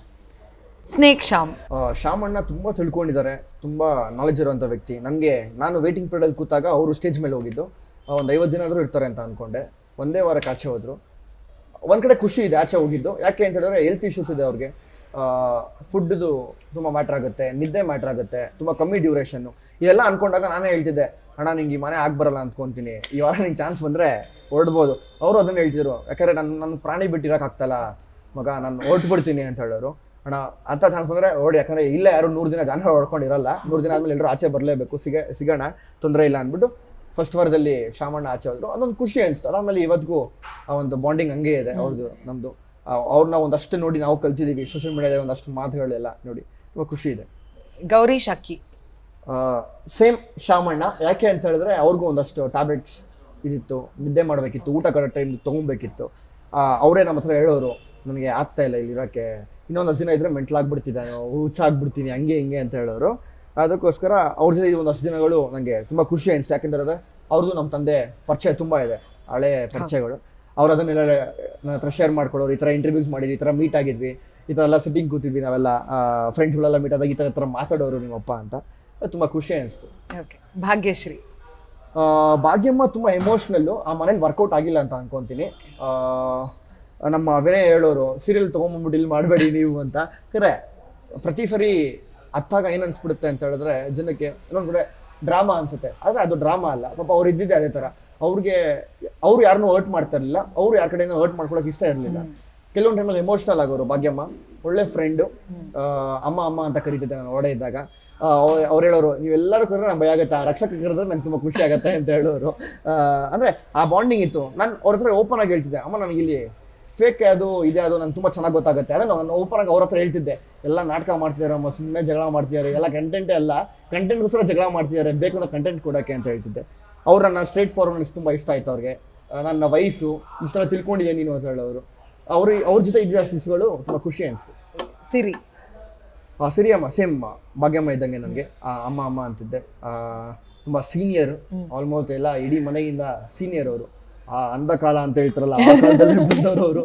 ಸ್ನೇಕ್ ಶ್ಯಾಮ್ ಶ್ಯಾಮ್ ಅಣ್ಣ ತುಂಬ ತಿಳ್ಕೊಂಡಿದ್ದಾರೆ. ತುಂಬ ನಾಲೆಜ್ ಇರುವಂಥ ವ್ಯಕ್ತಿ. ನನಗೆ ನಾನು ವೇಟಿಂಗ್ ಪೀರಿಯಡಲ್ಲಿ ಕೂತಾಗ ಅವರು ಸ್ಟೇಜ್ ಮೇಲೆ ಹೋಗಿದ್ದು. ಒಂದು ಐವತ್ತು ದಿನ ಆದರೂ ಇರ್ತಾರೆ ಅಂತ ಅನ್ಕೊಂಡೆ. ಒಂದೇ ವಾರಕ್ಕೆ ಆಚೆ ಹೋದರು. ಒಂದು ಕಡೆ ಖುಷಿ ಇದೆ ಆಚೆ ಹೋಗಿದ್ದು. ಯಾಕೆ ಅಂತ ಹೇಳಿದ್ರೆ ಹೆಲ್ತ್ ಇಶ್ಯೂಸ್ ಇದೆ ಅವ್ರಿಗೆ. ಫುಡ್ದು ತುಂಬ ಮ್ಯಾಟ್ರ್ ಆಗುತ್ತೆ, ನಿದ್ದೆ ಮ್ಯಾಟ್ರ್ ಆಗುತ್ತೆ, ತುಂಬ ಕಮ್ಮಿ ಡ್ಯೂರೇಷನ್ನು ಇದೆಲ್ಲ ಅನ್ಕೊಂಡಾಗ ನಾನೇ ಹೇಳ್ತಿದ್ದೆ, ಅಣ್ಣ, ನಿಂಗೆ ಈ ಮನೆ ಆಗ್ಬರಲ್ಲ ಅಂದ್ಕೊತೀನಿ ಈ ವಾರ ನಿಂಗೆ ಚಾನ್ಸ್ ಬಂದರೆ ಹೊರಡ್ಬೋದು ಅವರು ಅದನ್ನು ಹೇಳ್ತಿದ್ರು, ಯಾಕಂದರೆ ನನ್ನ ನನ್ನ ಪ್ರಾಣಿ ಬಿಟ್ಟಿರೋಕ್ಕಾಗ್ತಲ್ಲ ಮಗ, ನಾನು ಹೊರಟ್ಬಿಡ್ತೀನಿ ಅಂತ ಹೇಳೋರು. ಅಣ್ಣ, ಅಂತ ಚಾನ್ಸ್ ಬಂದರೆ ಓಡಿ, ಯಾಕಂದರೆ ಇಲ್ಲೇ ಯಾರು ನೂರು ದಿನ ಜನ ಹೊಡ್ಕೊಂಡಿರಲ್ಲ, ನೂರು ದಿನ ಆದಮೇಲೆ ಎಲ್ಲರೂ ಆಚೆ ಬರಲೇಬೇಕು, ಸಿಗ, ಸಿಗೋಣ, ತೊಂದರೆ ಇಲ್ಲ ಅಂದ್ಬಿಟ್ಟು ಫಸ್ಟ್ ವಾರದಲ್ಲಿ ಶಾಮಣ್ಣ ಆಚೆ ಹೋದ್ರು ಅದೊಂದು ಖುಷಿ ಅನಿಸ್ತು. ಅದಾದಮೇಲೆ ಇವತ್ತಿಗೂ ಆ ಒಂದು ಬಾಂಡಿಂಗ್ ಹಂಗೆ ಇದೆ ಅವ್ರದ್ದು ನಮ್ಮದು ಅವ್ರನ್ನ ಒಂದಷ್ಟು ನೋಡಿ ನಾವು ಕಲ್ತಿದ್ದೀವಿ. ಸೋಷಿಯಲ್ ಮೀಡಿಯಾದ ಒಂದಷ್ಟು ಮಾತುಗಳೆಲ್ಲ ನೋಡಿ. ತುಂಬ ಖುಷಿ ಇದೆ. ಗೌರಿ ಶಾಕಿ ಸೇಮ್ ಶಾಮಣ್ಣ ಯಾಕೆ ಅಂತ ಹೇಳಿದ್ರೆ ಅವ್ರಿಗೂ ಒಂದಷ್ಟು ಟ್ಯಾಬ್ಲೆಟ್ಸ್ ಇದಿತ್ತು. ನಿದ್ದೆ ಮಾಡಬೇಕಿತ್ತು. ಊಟ ಕರೆಕ್ಟ್ ಟೈಮ್ ತೊಗೊಬೇಕಿತ್ತು ಅವರೇ ನಮ್ಮ ಹತ್ರ ಹೇಳೋರು ನನಗೆ ಆಗ್ತಾ ಇಲ್ಲ ಇಲ್ಲಿ ಇರೋಕ್ಕೆ. ಇನ್ನೊಂದಷ್ಟು ದಿನ ಇದ್ರೆ ಮೆಂಟ್ಲಾಗ್ಬಿಡ್ತಿದ್ದೆ ನಾನು ಹುಚ್ಚಾಗ್ಬಿಡ್ತೀನಿ ಹಂಗೆ ಹಿಂಗೆ ಅಂತ ಹೇಳೋರು. ಅದಕ್ಕೋಸ್ಕರ ಅವ್ರ ಜೊತೆ ಒಂದಷ್ಟು ದಿನಗಳು ನನಗೆ ತುಂಬ ಖುಷಿ ಅನಿಸ್ತು. ಯಾಕೆಂದ್ರೆ ಅವ್ರದ್ದು ನಮ್ಮ ತಂದೆ ಪರಿಚಯ ತುಂಬ ಇದೆ. ಹಳೆ ಪರಿಚಯಗಳು. ಅವ್ರು ಅದನ್ನೆಲ್ಲ ನನ್ನ ಹತ್ರ ಶೇರ್ ಮಾಡ್ಕೊಳ್ಳೋರು ಈ ಥರ ಇಂಟರ್ವ್ಯೂಸ್ ಮಾಡಿದ್ವಿ ಈ ಥರ ಮೀಟ್ ಆಗಿದ್ವಿ ಈ ಥರ ಎಲ್ಲ ಸಿಟ್ಟಿಂಗ್ ಕೂತಿದ್ವಿ ನಾವೆಲ್ಲ ಫ್ರೆಂಡ್ಸ್ಗಳೆಲ್ಲ ಮೀಟ್ ಆದಾಗ ಈ ಥರ ಥರ ಮಾತಾಡೋರು ನಿಮ್ಮಪ್ಪ ಅಂತ. ತುಂಬ ಖುಷಿ ಅನಿಸ್ತು. ಓಕೆ ಭಾಗ್ಯಶ್ರೀ. ಆ, ಭಾಗ್ಯಮ್ಮ ತುಂಬ ಎಮೋಷ್ನಲ್ಲು ಆ ಮನೇಲಿ ವರ್ಕೌಟ್ ಆಗಿಲ್ಲ ಅಂತ ಅನ್ಕೊತೀನಿ. ಆ, ನಮ್ಮ ವಿನಯ್ ಹೇಳೋರು ಸೀರಿಯಲ್ ತೊಗೊಂಬಂದ್ಬಿಟ್ಟು ಇಲ್ಲಿ ಮಾಡಬೇಡಿ ನೀವು ಅಂತ. ಕರೆ ಪ್ರತಿ ಸರಿ ಅತ್ತಾಗ ಏನು ಅನಿಸ್ಬಿಡುತ್ತೆ ಅಂತ ಹೇಳಿದ್ರೆ ಜನಕ್ಕೆ ಇನ್ನೊಂದು ಕಡೆ ಡ್ರಾಮಾ ಅನ್ಸುತ್ತೆ. ಆದರೆ ಅದು ಡ್ರಾಮಾ ಅಲ್ಲ. ಪಾಪ ಅವ್ರು ಇದ್ದಿದ್ದೆ ಅದೇ ಥರ ಅವ್ರಿಗೆ ಅವ್ರು ಯಾರನ್ನೂ ಹರ್ಟ್ ಮಾಡ್ತಾ ಇರಲಿಲ್ಲ. ಅವ್ರು ಯಾರ ಕಡೆಯಿಂದ ಹರ್ಟ್ ಮಾಡ್ಕೊಳಕ್ಕೆ ಇಷ್ಟ ಇರಲಿಲ್ಲ. ಕೆಲವೊಂದು ಟೈಮಲ್ಲಿ ಎಮೋಷ್ನಲ್ ಆಗೋರು. ಭಾಗ್ಯಮ್ಮ ಒಳ್ಳೆ ಫ್ರೆಂಡು ಅಮ್ಮ ಅಮ್ಮ ಅಂತ ಕರೀತಿದ್ದೆ ನಾನು ಒಡೆ ಇದ್ದಾಗ. ಅವ್ರು ಹೇಳೋರು ನೀವೆಲ್ಲರೂ ಕರೆದ್ರೆ ನಂಗೆ ಭಯ ಆಗುತ್ತೆ. ಆ ರಕ್ಷಕ ಕರೆದ್ರೆ ನಂಗೆ ತುಂಬ ಖುಷಿ ಆಗುತ್ತೆ ಅಂತ ಹೇಳೋರು. ಅಂದರೆ ಅಂದ್ರೆ ಆ ಬಾಂಡಿಂಗ್ ಇತ್ತು. ನಾನು ಅವ್ರ ಹತ್ರ ಓಪನ್ ಆಗಿ ಹೇಳ್ತಿದ್ದೆ. ಅಮ್ಮ ನನಗೆ ಇಲ್ಲಿ ಫೇಕ್ ಅದು ಇದೆ ಅದು ನಂಗೆ ತುಂಬ ಚೆನ್ನಾಗಿ ಗೊತ್ತಾಗುತ್ತೆ. ಅದೇ ನಾನು ಓಪನ್ ಆಗಿ ಅವ್ರ ಹತ್ರ ಹೇಳ್ತಿದ್ದೆ. ಎಲ್ಲ ನಾಟಕ ಮಾಡ್ತಿದ್ದಾರೆ ಅಮ್ಮ ಸುಮ್ಮನೆ ಜಗಳ ಮಾಡ್ತಿದ್ದಾರೆ ಎಲ್ಲ ಕಂಟೆಂಟೇ ಅಲ್ಲ. ಕಂಟೆಂಟ್ಗೋಸ್ಕರ ಜಗಳ ಮಾಡ್ತಿದ್ದಾರೆ ಬೇಕು ಅನ್ನೋ ಕಂಟೆಂಟ್ ಕೊಡೋಕ್ಕೆ ಅಂತ ಹೇಳ್ತಿದ್ದೆ. ಅವ್ರು ನನ್ನ ಸ್ಟ್ರೇಟ್ ಫಾರ್ವರ್ಡ್ನೆಸ್ ತುಂಬ ಇಷ್ಟ ಆಯ್ತು ಅವ್ರಿಗೆ. ನನ್ನ ವಯಸ್ಸು ಇಷ್ಟೆಲ್ಲ ತಿಳ್ಕೊಂಡಿದ್ದೆ ನೀನು ಅಂತ ಹೇಳೋರು ಅವ್ರ. ಅವ್ರ ಜೊತೆ ಇದ್ದ ದಿವಸಗಳು ತುಂಬ ಖುಷಿ ಅನಿಸ್ತು. ಸಿರಿ. ಆ, ಸಿರಿ ಅಮ್ಮ. ಸೇಮ್ ಭಾಗ್ಯಮ್ಮ ಇದ್ದಂಗೆ ನನಗೆ. ಅಮ್ಮ ಅಮ್ಮ ಅಂತಿದ್ದೆ. ಆ, ತುಂಬ ಸೀನಿಯರ್ ಆಲ್ಮೋಸ್ಟ್ ಎಲ್ಲ ಇಡೀ ಮನೆಯಿಂದ ಸೀನಿಯರ್ ಅವರು. ಆ ಅಂಧಕಾಲ ಅಂತ ಹೇಳ್ತಾರಲ್ಲ ಆ ಕಾಲದಲ್ಲಿ ಬಂದವರು ಅವರು.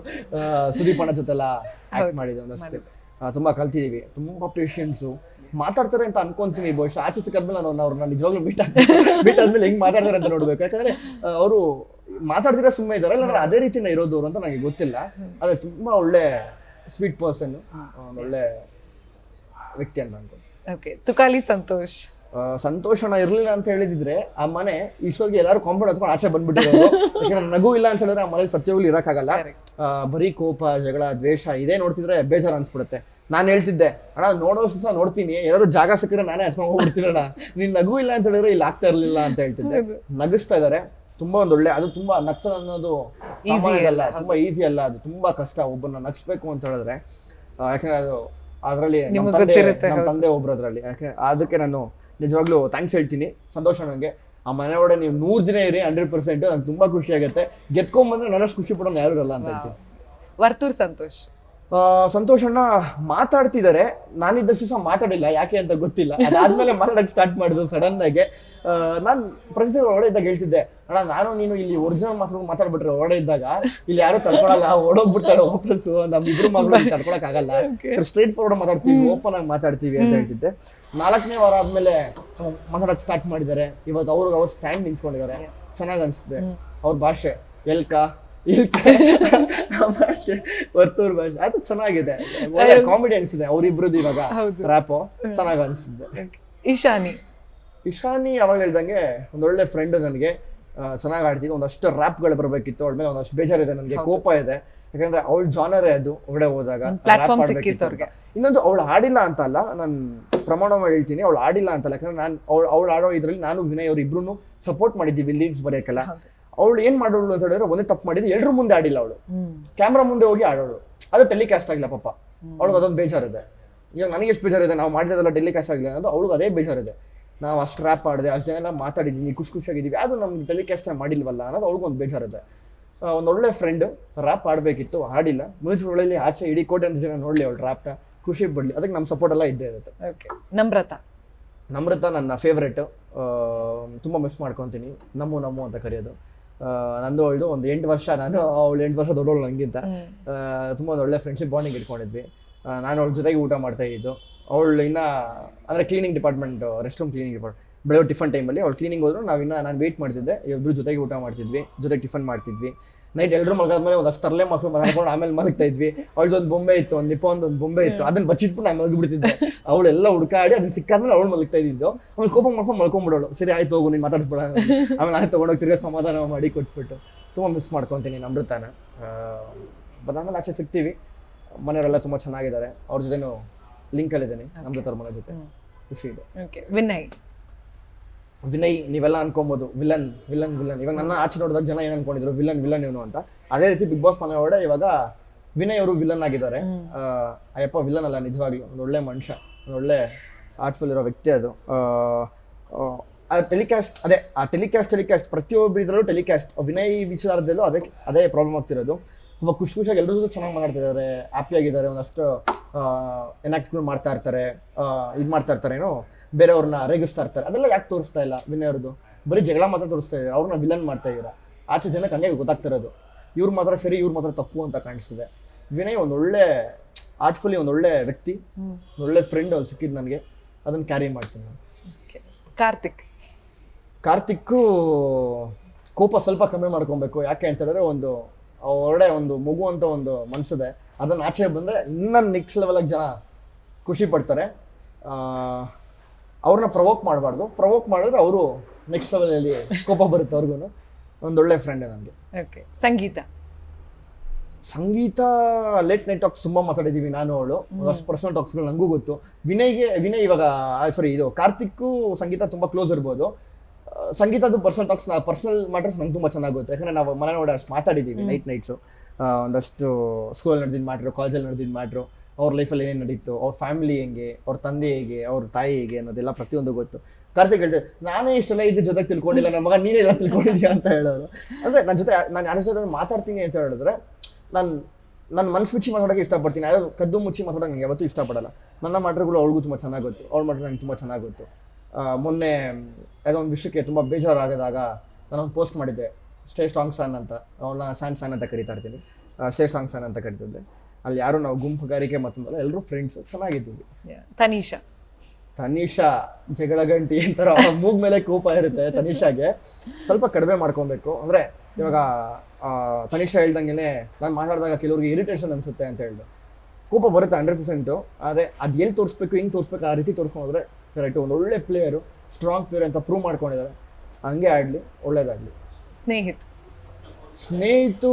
ಸುದೀಪಣ್ಣ ಜೊತೆ ಎಲ್ಲ ಆ್ಯಕ್ಟ್ ಮಾಡಿದ್ದೆ ಒಂದಷ್ಟು. ತುಂಬ ಕಲ್ತಿದ್ದೀವಿ. ತುಂಬ ಪೇಷನ್ಸು ಮಾತಾಡ್ತಾರೆ ಅಂತ ಅನ್ಕೊಂತೀನಿ. ಬಹುಶಃ ಆಚೆ ಸಿಕ್ಕಾದ್ಮೇಲೆ ನಾನು ಅವ್ರನ್ನ ನಿಜವಾಗ್ಲೂ ಮೀಟ್ ಮೀಟ್ ಆದ್ಮೇಲೆ ಹೆಂಗ್ ಮಾತಾಡ್ತಾರೆ ಅಂತ ನೋಡ್ಬೇಕು. ಯಾಕಂದ್ರೆ ಅವರು ಮಾತಾಡ್ತಿರೋ ಸುಮ್ಮನೆ ಇದಾರೆ ಇಲ್ಲಾಂದ್ರೆ ಅದೇ ರೀತಿನ ಇರೋದು ಅವ್ರು ಅಂತ ನನಗೆ ಗೊತ್ತಿಲ್ಲ. ಅದೇ ತುಂಬಾ ಒಳ್ಳೆ ಸ್ವೀಟ್ ಪರ್ಸನ್ ಒಳ್ಳೆ ವ್ಯಕ್ತಿ ಅಂತ ಅನ್ಕೊಂತೀನಿ. ಓಕೆ ತುಕಾಲಿ ಸಂತೋಷ್. ಸಂತೋಷ ಸಂತೋಷಣ ಇರ್ಲಿಲ್ಲ ಅಂತ ಹೇಳಿದಿದ್ರೆ ಆ ಮನೆ ಈಶ್ವರ್ಗೆ ಎಲ್ಲರೂ ಕಾಂಪೌಂಡ್ ಹತ್ಕೊಂಡು ಆಚೆ ಬಂದ್ಬಿಟ್ಟಿದ್ರು ನಗು ಇಲ್ಲ ಅಂತ ಹೇಳಿದ್ರೆ ಆ ಮನೇಲಿ ಸತ್ಯವಾಗ್ಲೂ ಇರಕ್ಕಾಗಲ್ಲ. ಬರೀ ಕೋಪ ಜಗಳ ದ್ವೇಷ ಇದೇ ನೋಡ್ತಿದ್ರೆ ಬೇಜಾರು ಅನ್ಸ್ಬಿಡುತ್ತೆ. ನಾನು ಹೇಳ್ತಿದ್ದೆ ಅಣ್ಣ ನೋಡೋಷ್ಟು ಸಹ ನೋಡ್ತೀನಿ. ಯಾರು ಜಾಗ ಸಿಕ್ಕಿದ್ರೆ ನಾನೇ ಹತ್ಕೊಂಡು ಹೋಗ್ಬಿಡ್ತೀನಣ್ಣ ನೀನ್ ನಗು ಇಲ್ಲ ಅಂತ ಹೇಳಿದ್ರೆ ಇಲ್ಲಿ ಆಗ್ತಾ ಇರ್ಲಿಲ್ಲ ಅಂತ ಹೇಳ್ತಿದ್ದೆ. ನಗಿಸ್ತಾ ಇದಾರೆ. ತುಂಬಾ ಒಂದು ಒಳ್ಳೆ ಅದು ತುಂಬಾ ನಗ್ಸೋದು ಅನ್ನೋದು ಈಸಿ ಅಲ್ಲ. ತುಂಬಾ ಈಸಿ ಅಲ್ಲ ಅದು ತುಂಬಾ ಕಷ್ಟ. ಒಬ್ಬನ ನಗಿಸ್ಬೇಕು ಅಂತ ಹೇಳಿದ್ರೆ ಯಾಕಂದ್ರೆ ಅದು ಅದರಲ್ಲಿ ನಮ್ಮ ತಂದೆ ಒಬ್ರು ಅದರಲ್ಲಿ. ಯಾಕೆ ಅದಕ್ಕೆ ನಾನು ನಿಜವಾಗ್ಲೂ ಥ್ಯಾಂಕ್ಸ್ ಹೇಳ್ತೀನಿ. ಸಂತೋಷ ನನಗೆ ಆ ಮನೆ ಒಡೆ ನೀವು ನೂರು ದಿನ ಇರಿ ಹಂಡ್ರೆಡ್ ಪರ್ಸೆಂಟ್ ನಂಗೆ ತುಂಬಾ ಖುಷಿ ಆಗುತ್ತೆ. ಗೆದ್ಕೊಂಬಂದ್ರೆ ನನ್ನಷ್ಟು ಖುಷಿ ಪಡೋಣ ಯಾರು ಇರಲ್ಲ ಅಂತ ಹೇಳ್ತೀನಿ. ವರ್ತೂರ್ ಸಂತೋಷ್. ಆ, ಸಂತೋಷ್ ಅಣ್ಣ ಮಾತಾಡ್ತಿದ್ದಾರೆ ನಾನಿದ್ದ ಸಹ ಮಾತಾಡಿಲ್ಲ ಯಾಕೆ ಅಂತ ಗೊತ್ತಿಲ್ಲ. ಅದಾದ್ಮೇಲೆ ಮಾತಾಡಕ್ಕೆ ಸ್ಟಾರ್ಟ್ ಮಾಡಿದ್ರು ಸಡನ್ ಆಗಿ. ನಾನು ಪ್ರತಿ ಒಳಗೆ ಇದ್ದಾಗ ಹೇಳ್ತಿದ್ದೆ ಅಣ್ಣ ನಾನು ನೀನು ಇಲ್ಲಿ ಒರಿಜಿನಲ್ ಮಾತಾಡ್ ಮಾತಾಡ್ಬಿಟ್ರೆ ಹೊರಡೆ ಇದ್ದಾಗ ಇಲ್ಲಿ ಯಾರು ತಡ್ಕೊಳಲ್ಲ ಓಡೋಗ್ಬಿಡ್ತಾರೆ ವಾಪಸ್ ಇಬ್ರು ಮಗಳು ತಡ್ಕೊಳಕ್ ಆಗಲ್ಲ. ಸ್ಟ್ರೈಟ್ ಫಾರ್ವರ್ಡ್ ಮಾತಾಡ್ತೀವಿ ಓಪನ್ ಆಗಿ ಮಾತಾಡ್ತೀವಿ ಅಂತ ಹೇಳ್ತಿದ್ದೆ. ನಾಲ್ಕನೇ ವಾರ ಆದ್ಮೇಲೆ ಮಾತಾಡಕ್ಕೆ ಮಾತಾಡಕ್ ಸ್ಟಾರ್ಟ್ ಮಾಡಿದ್ದಾರೆ. ಇವತ್ತು ಅವ್ರಿಗೆ ಅವ್ರ ಸ್ಟ್ಯಾಂಡ್ ನಿಂತ್ಕೊಂಡಿದ್ದಾರೆ. ಚೆನ್ನಾಗಿ ಅನ್ಸುತ್ತೆ ಅವ್ರ ಭಾಷೆ ಎಲ್ಕ? ಭಾಷೆ ವರ್ತೂರ್ ಭಾಷೆ. ಅದು ಚೆನ್ನಾಗಿದೆ. ಒಳ್ಳೆ ಕಾಮಿಡಿ ಅನ್ಸಿದೆ. ಅವರಿಬ್ರದ್ದು ಇವಾಗ. ರ್ಯಾಪು ಚೆನ್ನಾಗಿ ಅನ್ಸಿದ್ದೆ ಇಶಾನಿ ಇಶಾನಿ ಯಾವಾಗ ಹೇಳ್ದಂಗೆ ಒಂದೊಳ್ಳೆ ಫ್ರೆಂಡ್ ನನಗೆ ಚೆನ್ನಾಗಿ ಆಡ್ತಿದ್ದೆ. ಒಂದಷ್ಟು ರ್ಯಾಪ್ಗಳು ಬರಬೇಕಿತ್ತು. ಅವಳ ಮೇಲೆ ಒಂದಷ್ಟು ಬೇಜಾರಿದೆ. ನನಗೆ ಕೋಪ ಇದೆ. ಯಾಕಂದ್ರೆ ಅವಳ ಜಾನರೇ ಅದು. ಹೊರಗಡೆ ಹೋದಾಗ ಪ್ಲಾಟ್ಫಾರ್ಮ್ ಸಿಕ್ಕಿತ್ತು ಅವ್ರಿಗೆ. ಇನ್ನೊಂದು ಅವಳು ಆಡಿಲ್ಲ ಅಂತ ಅಲ್ಲ ನಾನು ಪ್ರಮಾಣ ಮಾಡಿ ಹೇಳ್ತೀನಿ. ಅವಳು ಆಡಿಲ್ಲ ಅಂತಲ್ಲ. ಯಾಕಂದ್ರೆ ನಾನು ಅವಳು ಅವಳು ಆಡೋ ಇದ್ರಲ್ಲಿ ನಾನು ವಿನಯ್ ಅವ್ರು ಇಬ್ರು ಸಪೋರ್ಟ್ ಮಾಡಿದ್ದೀವಿ ಲೀಡ್ಸ್ ಬರೆಯಕ್ಕೆಲ್ಲ ಅವಳು ಏನ್ ಮಾಡೋಳು ಅಂತ ಹೇಳಿದ್ರೆ ಒಂದೇ ತಪ್ಪು ಮಾಡಿದ್ದು ಎಲ್ಲರೂ ಮುಂದೆ ಆಡಿಲ್ಲ ಅವಳು. ಕ್ಯಾಮ್ರಾ ಮುಂದೆ ಹೋಗಿ ಆಡೋಳು. ಅದು ಟೆಲಿಕಾಸ್ಟ್ ಆಗಿಲ್ಲ ಪಾಪ. ಅವಳಿಗೆ ಅದೊಂದು ಬೇಜಾರಿದೆ. ಈಗ ನನಗೆ ಎಷ್ಟು ಬೇಜಾರಿದೆ? ನಾವು ಮಾಡಿರೋದೆಲ್ಲ ಟೆಲಿಕಾಸ್ಟ್ ಆಗಿಲ್ಲ ಅನ್ನೋದು ಅವಳಿಗೆ ಅದೇ ಬೇಜಾರಿದೆ. ನಾವು ಅಷ್ಟು ರ್ಯಾಪ್ ಮಾಡಿದೆ ಅಷ್ಟು ಜನ ಎಲ್ಲ ಮಾತಾಡಿದ್ದೀನಿ ಖುಷಿ ಖುಷಿಯಾಗಿದ್ದೀವಿ ಅದು ನಮ್ಗೆ ಟೆಲಿಕಾಸ್ಟ್ ಮಾಡಿಲ್ವಲ್ಲ ಅನ್ನೋದು ಅವ್ಳಿಗೊಂದು ಬೇಜಾರಿದೆ. ಒಂದು ಒಳ್ಳೆ ಫ್ರೆಂಡ್ ರ್ಯಾಪ್ ಆಡಬೇಕಿತ್ತು ಆಡಿಲ್ಲ. ಮುಂಚೆ ಆಚೆ ಇಡೀ ಕೋಟೆ ಜನ ನೋಡಲಿ ಅವಳು ರ್ಯಾಪ್ನ ಖುಷಿ ಬಿಡಲಿ ಅದಕ್ಕೆ ನಮ್ಮ ಸಪೋರ್ಟ್ ಎಲ್ಲ ಇದ್ದೇ ಇರುತ್ತೆ. ಓಕೆ ನಮ್ರತ. ನಮ್ರತ ನನ್ನ ಫೇವ್ರೇಟು ತುಂಬ ಮಿಸ್ ಮಾಡ್ಕೊತೀನಿ. ನಮ್ಮು ನಮ್ಮು ಅಂತ ಕರೆಯೋದು. ನಂದು ಅವಳು ಒಂದು ಎಂಟು ವರ್ಷ ನಾನು ಅವಳು ಎಂಟು ವರ್ಷ ದೊಡ್ಡವಳು ನನಗಿಂತ ತುಂಬಾ ಒಂದು ಒಳ್ಳೆ ಫ್ರೆಂಡ್ಶಿಪ್ ಬಾಂಡಿಂಗ್ ಇಟ್ಕೊಂಡಿದ್ವಿ. ನಾನು ಅವಳ ಜೊತೆಗೆ ಊಟ ಮಾಡ್ತಾ ಇದ್ದು. ಅವಳು ಇನ್ನ ಅಂದ್ರೆ cleaning department rest room cleaning department ಬೆಳಗ್ಗೆ ಟಿಫನ್ ಟೈಮಲ್ಲಿ ಅವಳು ಕ್ಲೀನಿಂಗ್ ಹೋದ್ರು ನಾವಿನ್ನ ನಾನು ವೇಟ್ ಮಾಡ್ತಿದ್ದೆ. ಇಬ್ಬರು ಜೊತೆಗೆ ಊಟ ಮಾಡ್ತಿದ್ವಿ ಜೊತೆಗೆ ಟಿಫನ್ ಮಾಡ್ತಿದ್ವಿ. ನೈಟ್ ಎಲ್ಲರೂ ಮಲಗಾದ್ಮೇಲೆ ಒಂದಷ್ಟು ತರಲೆ ಮಕ್ಕಳು ಮಾತಾಡ್ಕೊಂಡು ಆಮೇಲೆ ಮಲಗ್ತಾ ಇದ್ವಿ. ಅವಳದೊಂದು ಬೊಂಬೆ ಇತ್ತು ಒಂದು ನಿಪ್ಪೊಂದು ಒಂದೊಂದು ಬೊಂಬೆ ಇತ್ತು. ಅದನ್ನ ಬಚ್ಚಿಟ್ಬಿಟ್ಟು ನಾನು ಮಲಗಿಬಿಡ್ತಿದ್ದೆ. ಅವಳೆಲ್ಲ ಹುಡುಕಾಡಿ ಅದನ್ನ ಸಿಕ್ಕಾದ್ಮೇಲೆ ಅವಳು ಮಲಗ್ತಾ ಇದ್ದಿದ್ದು. ಆಮೇಲೆ ಕೋಪ ಮಾಡ್ಕೊಂಡು ಮಲ್ಕೊಂಡ್ಬಿಡೋಳು ಸರಿ ಆಯ್ತು ಹೋಗು ನೀನು ಮಾತಾಡಿಸ್ಬಿಡ ಆಮೇಲೆ ನಾನು ತೊಗೊಂಡೋಗಿ ತಿರ್ಗಾ ಸಮಾಧಾನ ಮಾಡಿ ಕೊಟ್ಬಿಟ್ಟು. ತುಂಬ ಮಿಸ್ ಮಾಡ್ಕೊತೀನಿ ನಮ್ರತಾನ ಬಟ್ ಆಮೇಲೆ ಆಚೆ ಸಿಗ್ತೀವಿ. ಮನೆಯವರೆಲ್ಲ ತುಂಬ ಚೆನ್ನಾಗಿದ್ದಾರೆ. ಅವ್ರ ಜೊತೆನೂ ಲಿಂಕಲ್ಲಿದ್ದೀನಿ. ನಮ್ರತರ ಮನೆ ಜೊತೆ. ಖುಷಿ ಇದೆ. ಓಕೆ ವಿನಯ್. ವಿನಯ್ ನೀವೆಲ್ಲ ಅನ್ಕೊಬೋದು. Villain villain villain. ಇವಾಗ ನನ್ನ ಆಚೆ ನೋಡಿದಾಗ ಜನ ಏನ್ ಅನ್ಕೊಂಡಿದ್ರು? ವಿಲನ್ ವಿಲನ್ ಇವನು ಅಂತ. ಅದೇ ರೀತಿ ಬಿಗ್ ಬಾಸ್ ಮನೆ ಒಳಗಡೆ ಇವಾಗ ವಿನಯ್ ಅವರು ವಿಲನ್ ಆಗಿದ್ದಾರೆ. ಅಯ್ಯಪ್ಪ ವಿಲನ್ ಅಲ್ಲ ನಿಜವಾಗ್ಲೂ. ಒಂದು ಒಳ್ಳೆ ಮನುಷ್ಯ. ಒಂದು ಒಳ್ಳೆ ಆರ್ಟ್ಫುಲ್ ಇರೋ ವ್ಯಕ್ತಿ ಅದು. ಆ, ಟೆಲಿಕಾಸ್ಟ್ ಅದೇ ಆ ಟೆಲಿಕಾಸ್ಟ್ ಟೆಲಿಕಾಸ್ಟ್ ಪ್ರತಿಯೊಬ್ಬರಿದ್ರಲ್ಲೂ ಟೆಲಿಕಾಸ್ಟ್ ವಿನಯ್ ವಿಚಾರದಲ್ಲೂ ಅದೇ ಅದೇ ಪ್ರಾಬ್ಲಮ್ ಆಗ್ತಿರೋದು. ತುಂಬ ಖುಷಿ ಖುಷಿಯಾಗಿ ಎಲ್ಲರೂ ಜೊತೆ ಚೆನ್ನಾಗಿ ಮಾತಾಡ್ತಿದ್ದಾರೆ ಹ್ಯಾಪಿ ಆಗಿದ್ದಾರೆ ಒಂದಷ್ಟು ಎನಾಕ್ಟ್ಗಳು ಮಾಡ್ತಾ ಇರ್ತಾರೆ ಇದು ಮಾಡ್ತಾ ಇರ್ತಾರೆ ಏನೋ ಬೇರೆಯವ್ರನ್ನ ರೇಗಿಸ್ತಾ ಇರ್ತಾರೆ. ಅದೆಲ್ಲ ಯಾಕೆ ತೋರಿಸ್ತಾ ಇಲ್ಲ ವಿನಯವ್ರದ್ದು ಬರೀ ಜಗಳ ಮಾತ್ರ ತೋರಿಸ್ತಾ ಇದ್ದಾರೆ ಅವ್ರನ್ನ ವಿಲನ್ ಮಾಡ್ತಾ ಇದ್ದೀರಾ. ಆಚೆ ಜನಕ್ಕೆ ಹಂಗೆ ಗೊತ್ತಾಗ್ತಿರೋದು. ಇವ್ರು ಮಾತ್ರ ಸರಿ ಇವ್ರು ಮಾತ್ರ ತಪ್ಪು ಅಂತ ಕಾಣಿಸ್ತಿದೆ. ವಿನಯ್ ಒಂದು ಒಳ್ಳೆ ಆರ್ಟ್ಫುಲಿ ಒಂದು ಒಳ್ಳೆ ವ್ಯಕ್ತಿ ಒಳ್ಳೆ ಫ್ರೆಂಡ್ ಅವ್ರು ಸಿಕ್ಕಿದ್ದು ನನಗೆ ಅದನ್ನು ಕ್ಯಾರಿ ಮಾಡ್ತೀನಿ ನಾನು. ಕಾರ್ತಿಕ್. ಕಾರ್ತಿಕ್ಕು ಕೋಪ ಸ್ವಲ್ಪ ಕಮ್ಮಿ ಮಾಡ್ಕೊಬೇಕು. ಯಾಕೆ ಅಂತ ಹೇಳಿದ್ರೆ ಒಂದು ಹೊರಡೆ ಒಂದು ಮಗು ಅಂತ ಒಂದು ಮನ್ಸಿದೆ. ಅದನ್ನ ಆಚೆ ಬಂದರೆ ಇನ್ನೂ ನೆಕ್ಸ್ಟ್ ಲೆವೆಲಾಗಿ ಜನ ಖುಷಿ ಪಡ್ತಾರೆ. ಅವ್ರನ್ನ ಪ್ರವೋಕ್ ಮಾಡಬಾರ್ದು. ಪ್ರವೋಕ್ ಮಾಡಿದ್ರೆ ಅವರು ನೆಕ್ಸ್ಟ್ ಲೆವೆಲಲ್ಲಿ ಕೋಪ ಬರುತ್ತೆ ಅವ್ರಿಗೂ ಒಂದೊಳ್ಳೆ ಫ್ರೆಂಡ್ ನನಗೆ okay Sangeetha. Sangeetha late night talks ತುಂಬ ಮಾತಾಡಿದ್ದೀವಿ ನಾನು ಅವಳು. ಪರ್ಸನಲ್ ಟಾಕ್ಸ್ಗಳು ನನಗೂ ಗೊತ್ತು. ವಿನಯ್ಗೆ ವಿನಯ್ ಇವಾಗ ಸಾರಿ ಇದು ಕಾರ್ತಿಕ್ಕು ಸಂಗೀತ ತುಂಬ ಕ್ಲೋಸ್ ಇರ್ಬೋದು. ಸಂಗೀತದ್ದು ಪರ್ಸನಲ್ ಟಾಕ್ಸ್ ಪರ್ಸನಲ್ ಮ್ಯಾಟರ್ಸ್ ನಂಗೆ ತುಂಬ ಚೆನ್ನಾಗುತ್ತೆ ಗೊತ್ತು. ಯಾಕಂದ್ರೆ ನಾವು ಮನೆ ನೋಡಿ ಅಷ್ಟು ಮಾತಾಡಿದ್ದೀವಿ ನೈಟ್ ನೈಟ್ಸು ಒಂದಷ್ಟು ಸ್ಕೂಲ್ ನಡೆದಿದ್ದು ಮಾಡ್ರು ಕಾಲೇಜಲ್ಲಿ ನಡೆದಿದ್ದು ಮಾಡ್ರು ಅವ್ರ ಲೈಫಲ್ಲಿ ಏನೇನು ನಡೀತು ಅವ್ರ ಫ್ಯಾಮಿಲಿ ಹೆಂಗೆ ಅವ್ರ ತಂದೆ ಹೇಗೆ ಅವ್ರ ತಾಯಿ ಹೇಗೆ ಅನ್ನೋದೆಲ್ಲ ಪ್ರತಿಯೊಂದು ಗೊತ್ತು. ಕಾರ್ತಿಕ್ ಹೇಳ್ತಾರೆ ನಾನೇ ಇಷ್ಟೆಲ್ಲ ಇದ್ರ ಜೊತೆ ತಿಳ್ಕೊಂಡಿಲ್ಲ ನನ್ನ ಮಗ ನೀನೇ ಎಲ್ಲ ತಿಳ್ಕೊಂಡಿದ್ಯಾ ಅಂತ ಹೇಳೋರು. ಅಂದರೆ ನನ್ನ ಜೊತೆ ನಾನು ಯಾರ ಜೊತೆ ಮಾತಾಡ್ತೀನಿ ಅಂತ ಹೇಳಿದ್ರೆ ನಾನು ನನ್ನ ಮನ್ಸು ಮುಚ್ಚಿ ಮಾತಾಡೋಕೆ ಇಷ್ಟಪಡ್ತೀನಿ. ಯಾರು ಕದ್ದು ಮುಚ್ಚಿ ಮಾತಾಡೋಕೆ ನನಗೆ ಯಾವತ್ತೂ ಇಷ್ಟಪಡಲ್ಲ. ನನ್ನ ಮ್ಯಾಟ್ರ್ಗಳು ಅವಳಿಗೂ ತುಂಬ ಚೆನ್ನಾಗಿ ಗೊತ್ತು. ಅವ್ಳ ಮ್ಯಾಟ್ರ್ ನನಗೆ ತುಂಬ ಚೆನ್ನಾಗಿ ಗೊತ್ತು. ಮೊನ್ನೆ ಯಾವುದೋ ಒಂದು ವಿಷಯಕ್ಕೆ ತುಂಬ ಬೇಜಾರಾಗದಾಗ ನಾನೊಂದು ಪೋಸ್ಟ್ ಮಾಡಿದ್ದೆ ಸ್ಟೇ ಸ್ಟ್ರಾಂಗ್ ಸಾನ್ ಅಂತ. ಅವಳನ್ನ ಸ್ಯಾನ್ ಸ್ಯಾನ್ ಅಂತ ಕರಿತಾ ಇರ್ತೀನಿ. ಸ್ಟೇ ಸ್ಟ್ರಾಂಗ್ ಸಾನ್ ಅಂತ ಕರಿತಿದ್ದೆ. ಅಲ್ಲಿ ಯಾರು ನಾವು ಗುಂಪುಗಾರಿಕೆ ಮತ್ತೊಂದಲ್ಲ ಎಲ್ಲರೂ ಫ್ರೆಂಡ್ಸ್ ಚೆನ್ನಾಗಿದ್ದೀವಿ ತನೀಷಾ. ತನಿಷಾ ಜಗಳ ಗಂಟಿ ಅಂತಾರ ಮೂಗ್ ಮೇಲೆ ಕೋಪ ಇರುತ್ತೆ ತನಿಷಾಗೆ. ಸ್ವಲ್ಪ ಕಡಿಮೆ ಮಾಡ್ಕೊಬೇಕು. ಅಂದ್ರೆ ಇವಾಗ ತನಿಷಾ ಹೇಳ್ದಂಗೆನೆ ನಾನು ಮಾತಾಡಿದಾಗ ಕೆಲವ್ರಿಗೆ ಇರಿಟೇಷನ್ ಅನ್ಸುತ್ತೆ ಅಂತ ಹೇಳ್ದೆ. ಕೋಪ ಬರುತ್ತೆ ಹಂಡ್ರೆಡ್ ಪರ್ಸೆಂಟು ಆದರೆ ಅದು ಎಲ್ಲಿ ತೋರಿಸ್ಬೇಕು ಹಿಂಗೆ ತೋರಿಸ್ಬೇಕು ಆ ರೀತಿ ತೋರಿಸ್ಕೊಂಡ್ರೆ ಕರೆಕ್ಟ್ ಒಂದು ಒಳ್ಳೆ ಪ್ಲೇಯರು ಸ್ಟ್ರಾಂಗ್ ಪ್ಲೇಯರ್ ಅಂತ ಪ್ರೂವ್ ಮಾಡ್ಕೊಂಡಿದ್ದಾರೆ. ಹಂಗೆ ಆಡಲಿ ಒಳ್ಳೇದಾಗಲಿ. ಸ್ನೇಹಿತ್. ಸ್ನೇಹಿತು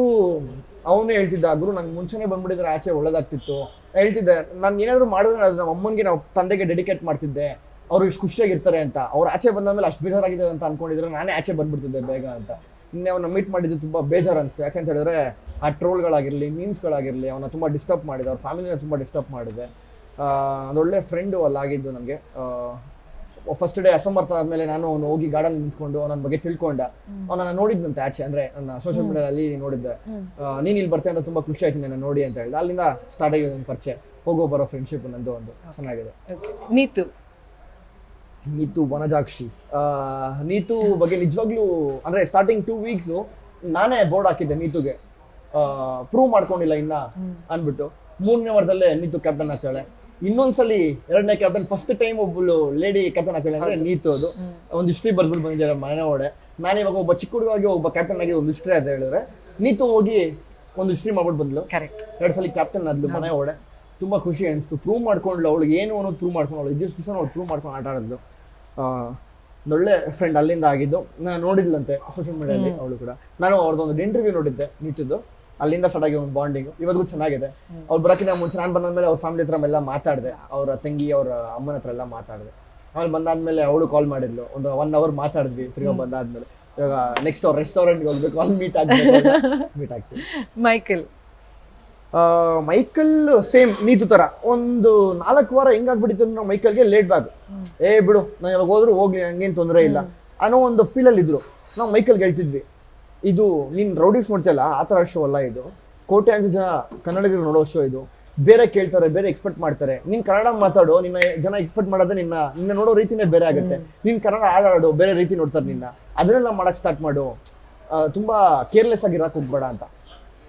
ಅವನು ಹೇಳ್ತಿದ್ದ ಗುರು ನಂಗೆ ಮುಂಚೆನೇ ಬಂದ್ಬಿಟ್ಟಿದ್ರೆ ಆಚೆ ಒಳ್ಳೇದಾಗ್ತಿತ್ತು. ಹೇಳ್ತಿದ್ದೆ ನಾನು ಏನಾದರೂ ಮಾಡಿದ್ರೆ ಅದು ನಮ್ಮ ಅಮ್ಮನಿಗೆ ನಾವು ತಂದೆಗೆ ಡೆಡಿಕೇಟ್ ಮಾಡ್ತಿದ್ದೆ. ಅವ್ರು ಇಷ್ಟು ಖುಷಿಯಾಗಿರ್ತಾರೆ ಅಂತ. ಅವ್ರು ಆಚೆ ಬಂದ ಮೇಲೆ ಅಷ್ಟು ಬೇಜಾರಾಗಿದೆ ಅಂತ ಅನ್ಕೊಂಡಿದ್ರೆ ನಾನೇ ಆಚೆ ಬಂದ್ಬಿಡ್ತಿದ್ದೆ ಬೇಗ ಅಂತ. ನಿನ್ನೆ ಅವನ್ನ ಮೀಟ್ ಮಾಡಿದ್ದು ತುಂಬ ಬೇಜಾರು ಅನಿಸ್ತು ಯಾಕೆಂತ ಹೇಳಿದ್ರೆ ಆ ಟ್ರೋಲ್ಗಳಾಗಿರಲಿ ಮೀಮ್ಸ್ಗಳಾಗಿರಲಿ ಅವನ್ನ ತುಂಬ ಡಿಸ್ಟರ್ಬ್ ಮಾಡಿದೆ. ಅವ್ರ ಫ್ಯಾಮಿಲಿನ ತುಂಬ ಡಿಸ್ಟರ್ಬ್ ಮಾಡಿದೆ. ಅದೊಳ್ಳೆ ಫ್ರೆಂಡು ಅಲ್ಲಾಗಿದ್ದು ನನಗೆ ಫಸ್ಟ್ ಡೇ ಅಸಮರ್ಥ ಆದ್ಮೇಲೆ ನಾನು ಅವನು ಹೋಗಿ ಗಾರ್ಡನ್ ನಿಂತ್ಕೊಂಡು ನನ್ನ ಬಗ್ಗೆ ತಿಳ್ಕೊಂಡ. ಅವನನ್ನ ನೋಡಿದ್ನಂತೆ ಆಚೆ ಅಂದ್ರೆ ನನ್ನ ಸೋಷಿಯಲ್ ಮೀಡಿಯಾದಲ್ಲಿ ನೋಡಿದ್ದೆ. ನೀನ್ ಇಲ್ಲಿ ಬರ್ತೆ ಅಂತ ತುಂಬಾ ಖುಷಿ ಆಯ್ತು ನನ್ನ ನೋಡಿ ಅಂತ ಹೇಳಿದ. ಅಲ್ಲಿಂದ ಸ್ಟಾರ್ಟ್ ಆಗಿದೆ ನನ್ನ ಪರಿಚಯ. ಹೋಗೋ ಬರೋ ಫ್ರೆಂಡ್ಶಿಪ್ ನಂದು ಒಂದು. ಚೆನ್ನಾಗಿದೆ. ನೀತು. ನೀತು ವನಜಾಕ್ಷಿ. ನೀತು ಬಗ್ಗೆ ನಿಜವಾಗ್ಲೂ ಅಂದ್ರೆ ಸ್ಟಾರ್ಟಿಂಗ್ ಟೂ ವೀಕ್ಸು ನಾನೇ ಬೋರ್ಡ್ ಹಾಕಿದ್ದೆ ನೀತುಗೆ. ಪ್ರೂವ್ ಮಾಡ್ಕೊಂಡಿಲ್ಲ ಇನ್ನ ಅನ್ಬಿಟ್ಟು ಮೂರನೇ ವಾರದಲ್ಲೇ ನೀತು ಕ್ಯಾಪ್ಟನ್ ಆಗ್ತಾಳೆ. ಇನ್ನೊಂದ್ಸಲಿ ಎರಡನೇ ಕ್ಯಾಪ್ಟನ್ ಫಸ್ಟ್ ಟೈಮ್ ಒಬ್ಬಳು ಲೇಡಿ ಕ್ಯಾಪ್ಟನ್ ಆಗ್ತಾಳೆ ಅಂದ್ರೆ ನೀತು ಅದು. ಒಂದು ಹಿಸ್ಟ್ರಿ ಬರ್ಬಿಟ್ಟು ಬಂದಿದ್ದಾರೆ ಮನೆ ಒಡೆ ನಾನು ಇವಾಗ ಒಬ್ಬ ಚಿಕ್ಕ ಹುಡುಗಾಗಿ ಒಬ್ಬ ಕ್ಯಾಪ್ಟನ್ ಆಗಿ ಒಂದು ಹಿಸ್ಟ್ರಿ ಅಂತ ಹೇಳಿದ್ರೆ ನೀತು ಹೋಗಿ ಒಂದು ಹಿಸ್ಟ್ರಿ ಮಾಡ್ಬಿಟ್ಟು ಬಂದ್ಲು. ಕರೆಕ್ಟ್ ಎರಡು ಸಲ ಕ್ಯಾಪ್ಟನ್ ಆದ್ಲು ಮನೆ ಒಡೆ ತುಂಬಾ ಖುಷಿ ಅನಿಸ್ತು. ಪ್ರೂವ್ ಮಾಡ್ಕೊಂಡ್ಲು ಅವಳು ಏನು ಅನ್ನೋದು ಪ್ರೂವ್ ಮಾಡ್ಕೊಂಡು ಇದಿಷ್ಟು ದಿವಸ ಅವ್ಳು ಪ್ರೂವ್ ಮಾಡ್ಕೊಂಡು ಆಟ ಆಡಿದ್ಲು. ಒಳ್ಳೆ ಫ್ರೆಂಡ್ ಅಲ್ಲಿಂದ ಆಗಿದ್ದು. ನಾನು ನೋಡಿದ್ಲಂತೆ ಸೋಷಿಯಲ್ ಮೀಡಿಯಾದಲ್ಲಿ ಅವಳು ಕೂಡ. ನಾನು ಅವ್ರದ್ದು ಒಂದು ಇಂಟರ್ವ್ಯೂ ನೋಡಿದ್ದೆ ನಿಂತಿದ್ದು ಅಲ್ಲಿಂದ ಸ್ಟಾರ್ಟ್ ಆಗಿ ಒಂದು ಬಾಂಡಿಂಗ್ ಇವತ್ತಿಗೂ ಚೆನ್ನಾಗಿದೆ. ಅವ್ರು ಬರೋಕ್ಕಿಂತ ಮುಂಚೆ ನಾನು ಬಂದಾದ್ಮೇಲೆ ಅವ್ರ ಫ್ಯಾಮಿಲಿ ಹತ್ರ ಎಲ್ಲ ಮಾತಾಡಿದೆ. ಅವರ ತಂಗಿ ಅವರ ಅಮ್ಮನ ಹತ್ರ ಎಲ್ಲ ಮಾತಾಡಿದೆ. ಆಮೇಲೆ ಬಂದಾದ್ಮೇಲೆ ಅವಳು ಕಾಲ್ ಮಾಡಿದ್ಲು. ಒಂದು ಒನ್ ಅವರ್ ಮಾತಾಡಿದ್ವಿ ತಿರ್ಗಾ ಬಂದಾದ್ಮೇಲೆ. ಇವಾಗ ನೆಕ್ಸ್ಟ್ ಅವ್ರ ರೆಸ್ಟೋರೆಂಟ್ಗೆ ಹೋಗ್ಬೇಕು. ಅಲ್ಲಿ ಮೀಟ್ ಆಗ್ಬೇಕು ಮೀಟ್ ಆಗ್ತೀವಿ. ಮೈಕಲ್. ಆ, ಮೈಕಲ್ ಸೇಮ್ ನೀತು ತರ. ಒಂದು ನಾಲ್ಕು ವಾರ ಹೆಂಗಾಗ್ಬಿಟ್ಟಿತ್ತು ಅಂದ್ರೆ ನಾವು ಮೈಕಲ್ಗೆ ಲೇಟ್ ಬ್ಯಾಗ್ ಏ ಬಿಡು ನಾನು ಯಾವಾಗ ಹೋದ್ರು ಹೋಗ್ಲಿ ಹಂಗೇನು ತೊಂದರೆ ಇಲ್ಲ ಅನ್ನೋ ಒಂದು ಫೀಲಲ್ಲಿ ಇದ್ರು ನಾವು ಮೈಕಲ್ಗೆ ಹೇಳ್ತಿದ್ವಿ. ಇದು ನೀನ್ ರೌಡೀಸ್ ಮಾಡ್ತಿಯಲ್ಲ ಆ ಥರ ಶೋ ಅಲ್ಲ ಇದು. ಕೋಟ್ಯಾಂತರ ಜನ ಕನ್ನಡಿಗರು ನೋಡೋ ಶೋ ಇದು. ಬೇರೆ ಕೇಳ್ತಾರೆ ಬೇರೆ ಎಕ್ಸ್ಪೆಕ್ಟ್ ಮಾಡ್ತಾರೆ. ನೀನ್ ಕನ್ನಡ ಮಾತಾಡು ನಿನ್ನ ಜನ ಎಕ್ಸ್ಪೆಕ್ಟ್ ಮಾಡೋದೇ ನಿನ್ನ ನಿನ್ನ ನೋಡೋ ರೀತಿನೇ ಬೇರೆ ಆಗುತ್ತೆ. ನೀನ್ ಕನ್ನಡ ಆಡಾಡು ಬೇರೆ ರೀತಿ ನೋಡ್ತಾರೆ ನಿನ್ನ. ಅದನ್ನೆಲ್ಲ ಮಾಡಕ್ ಸ್ಟಾರ್ಟ್ ಮಾಡು. ತುಂಬಾ ಕೇರ್ಲೆಸ್ ಆಗಿ ಇರಕ್ ಹೋಗ್ಬೇಡ ಅಂತ.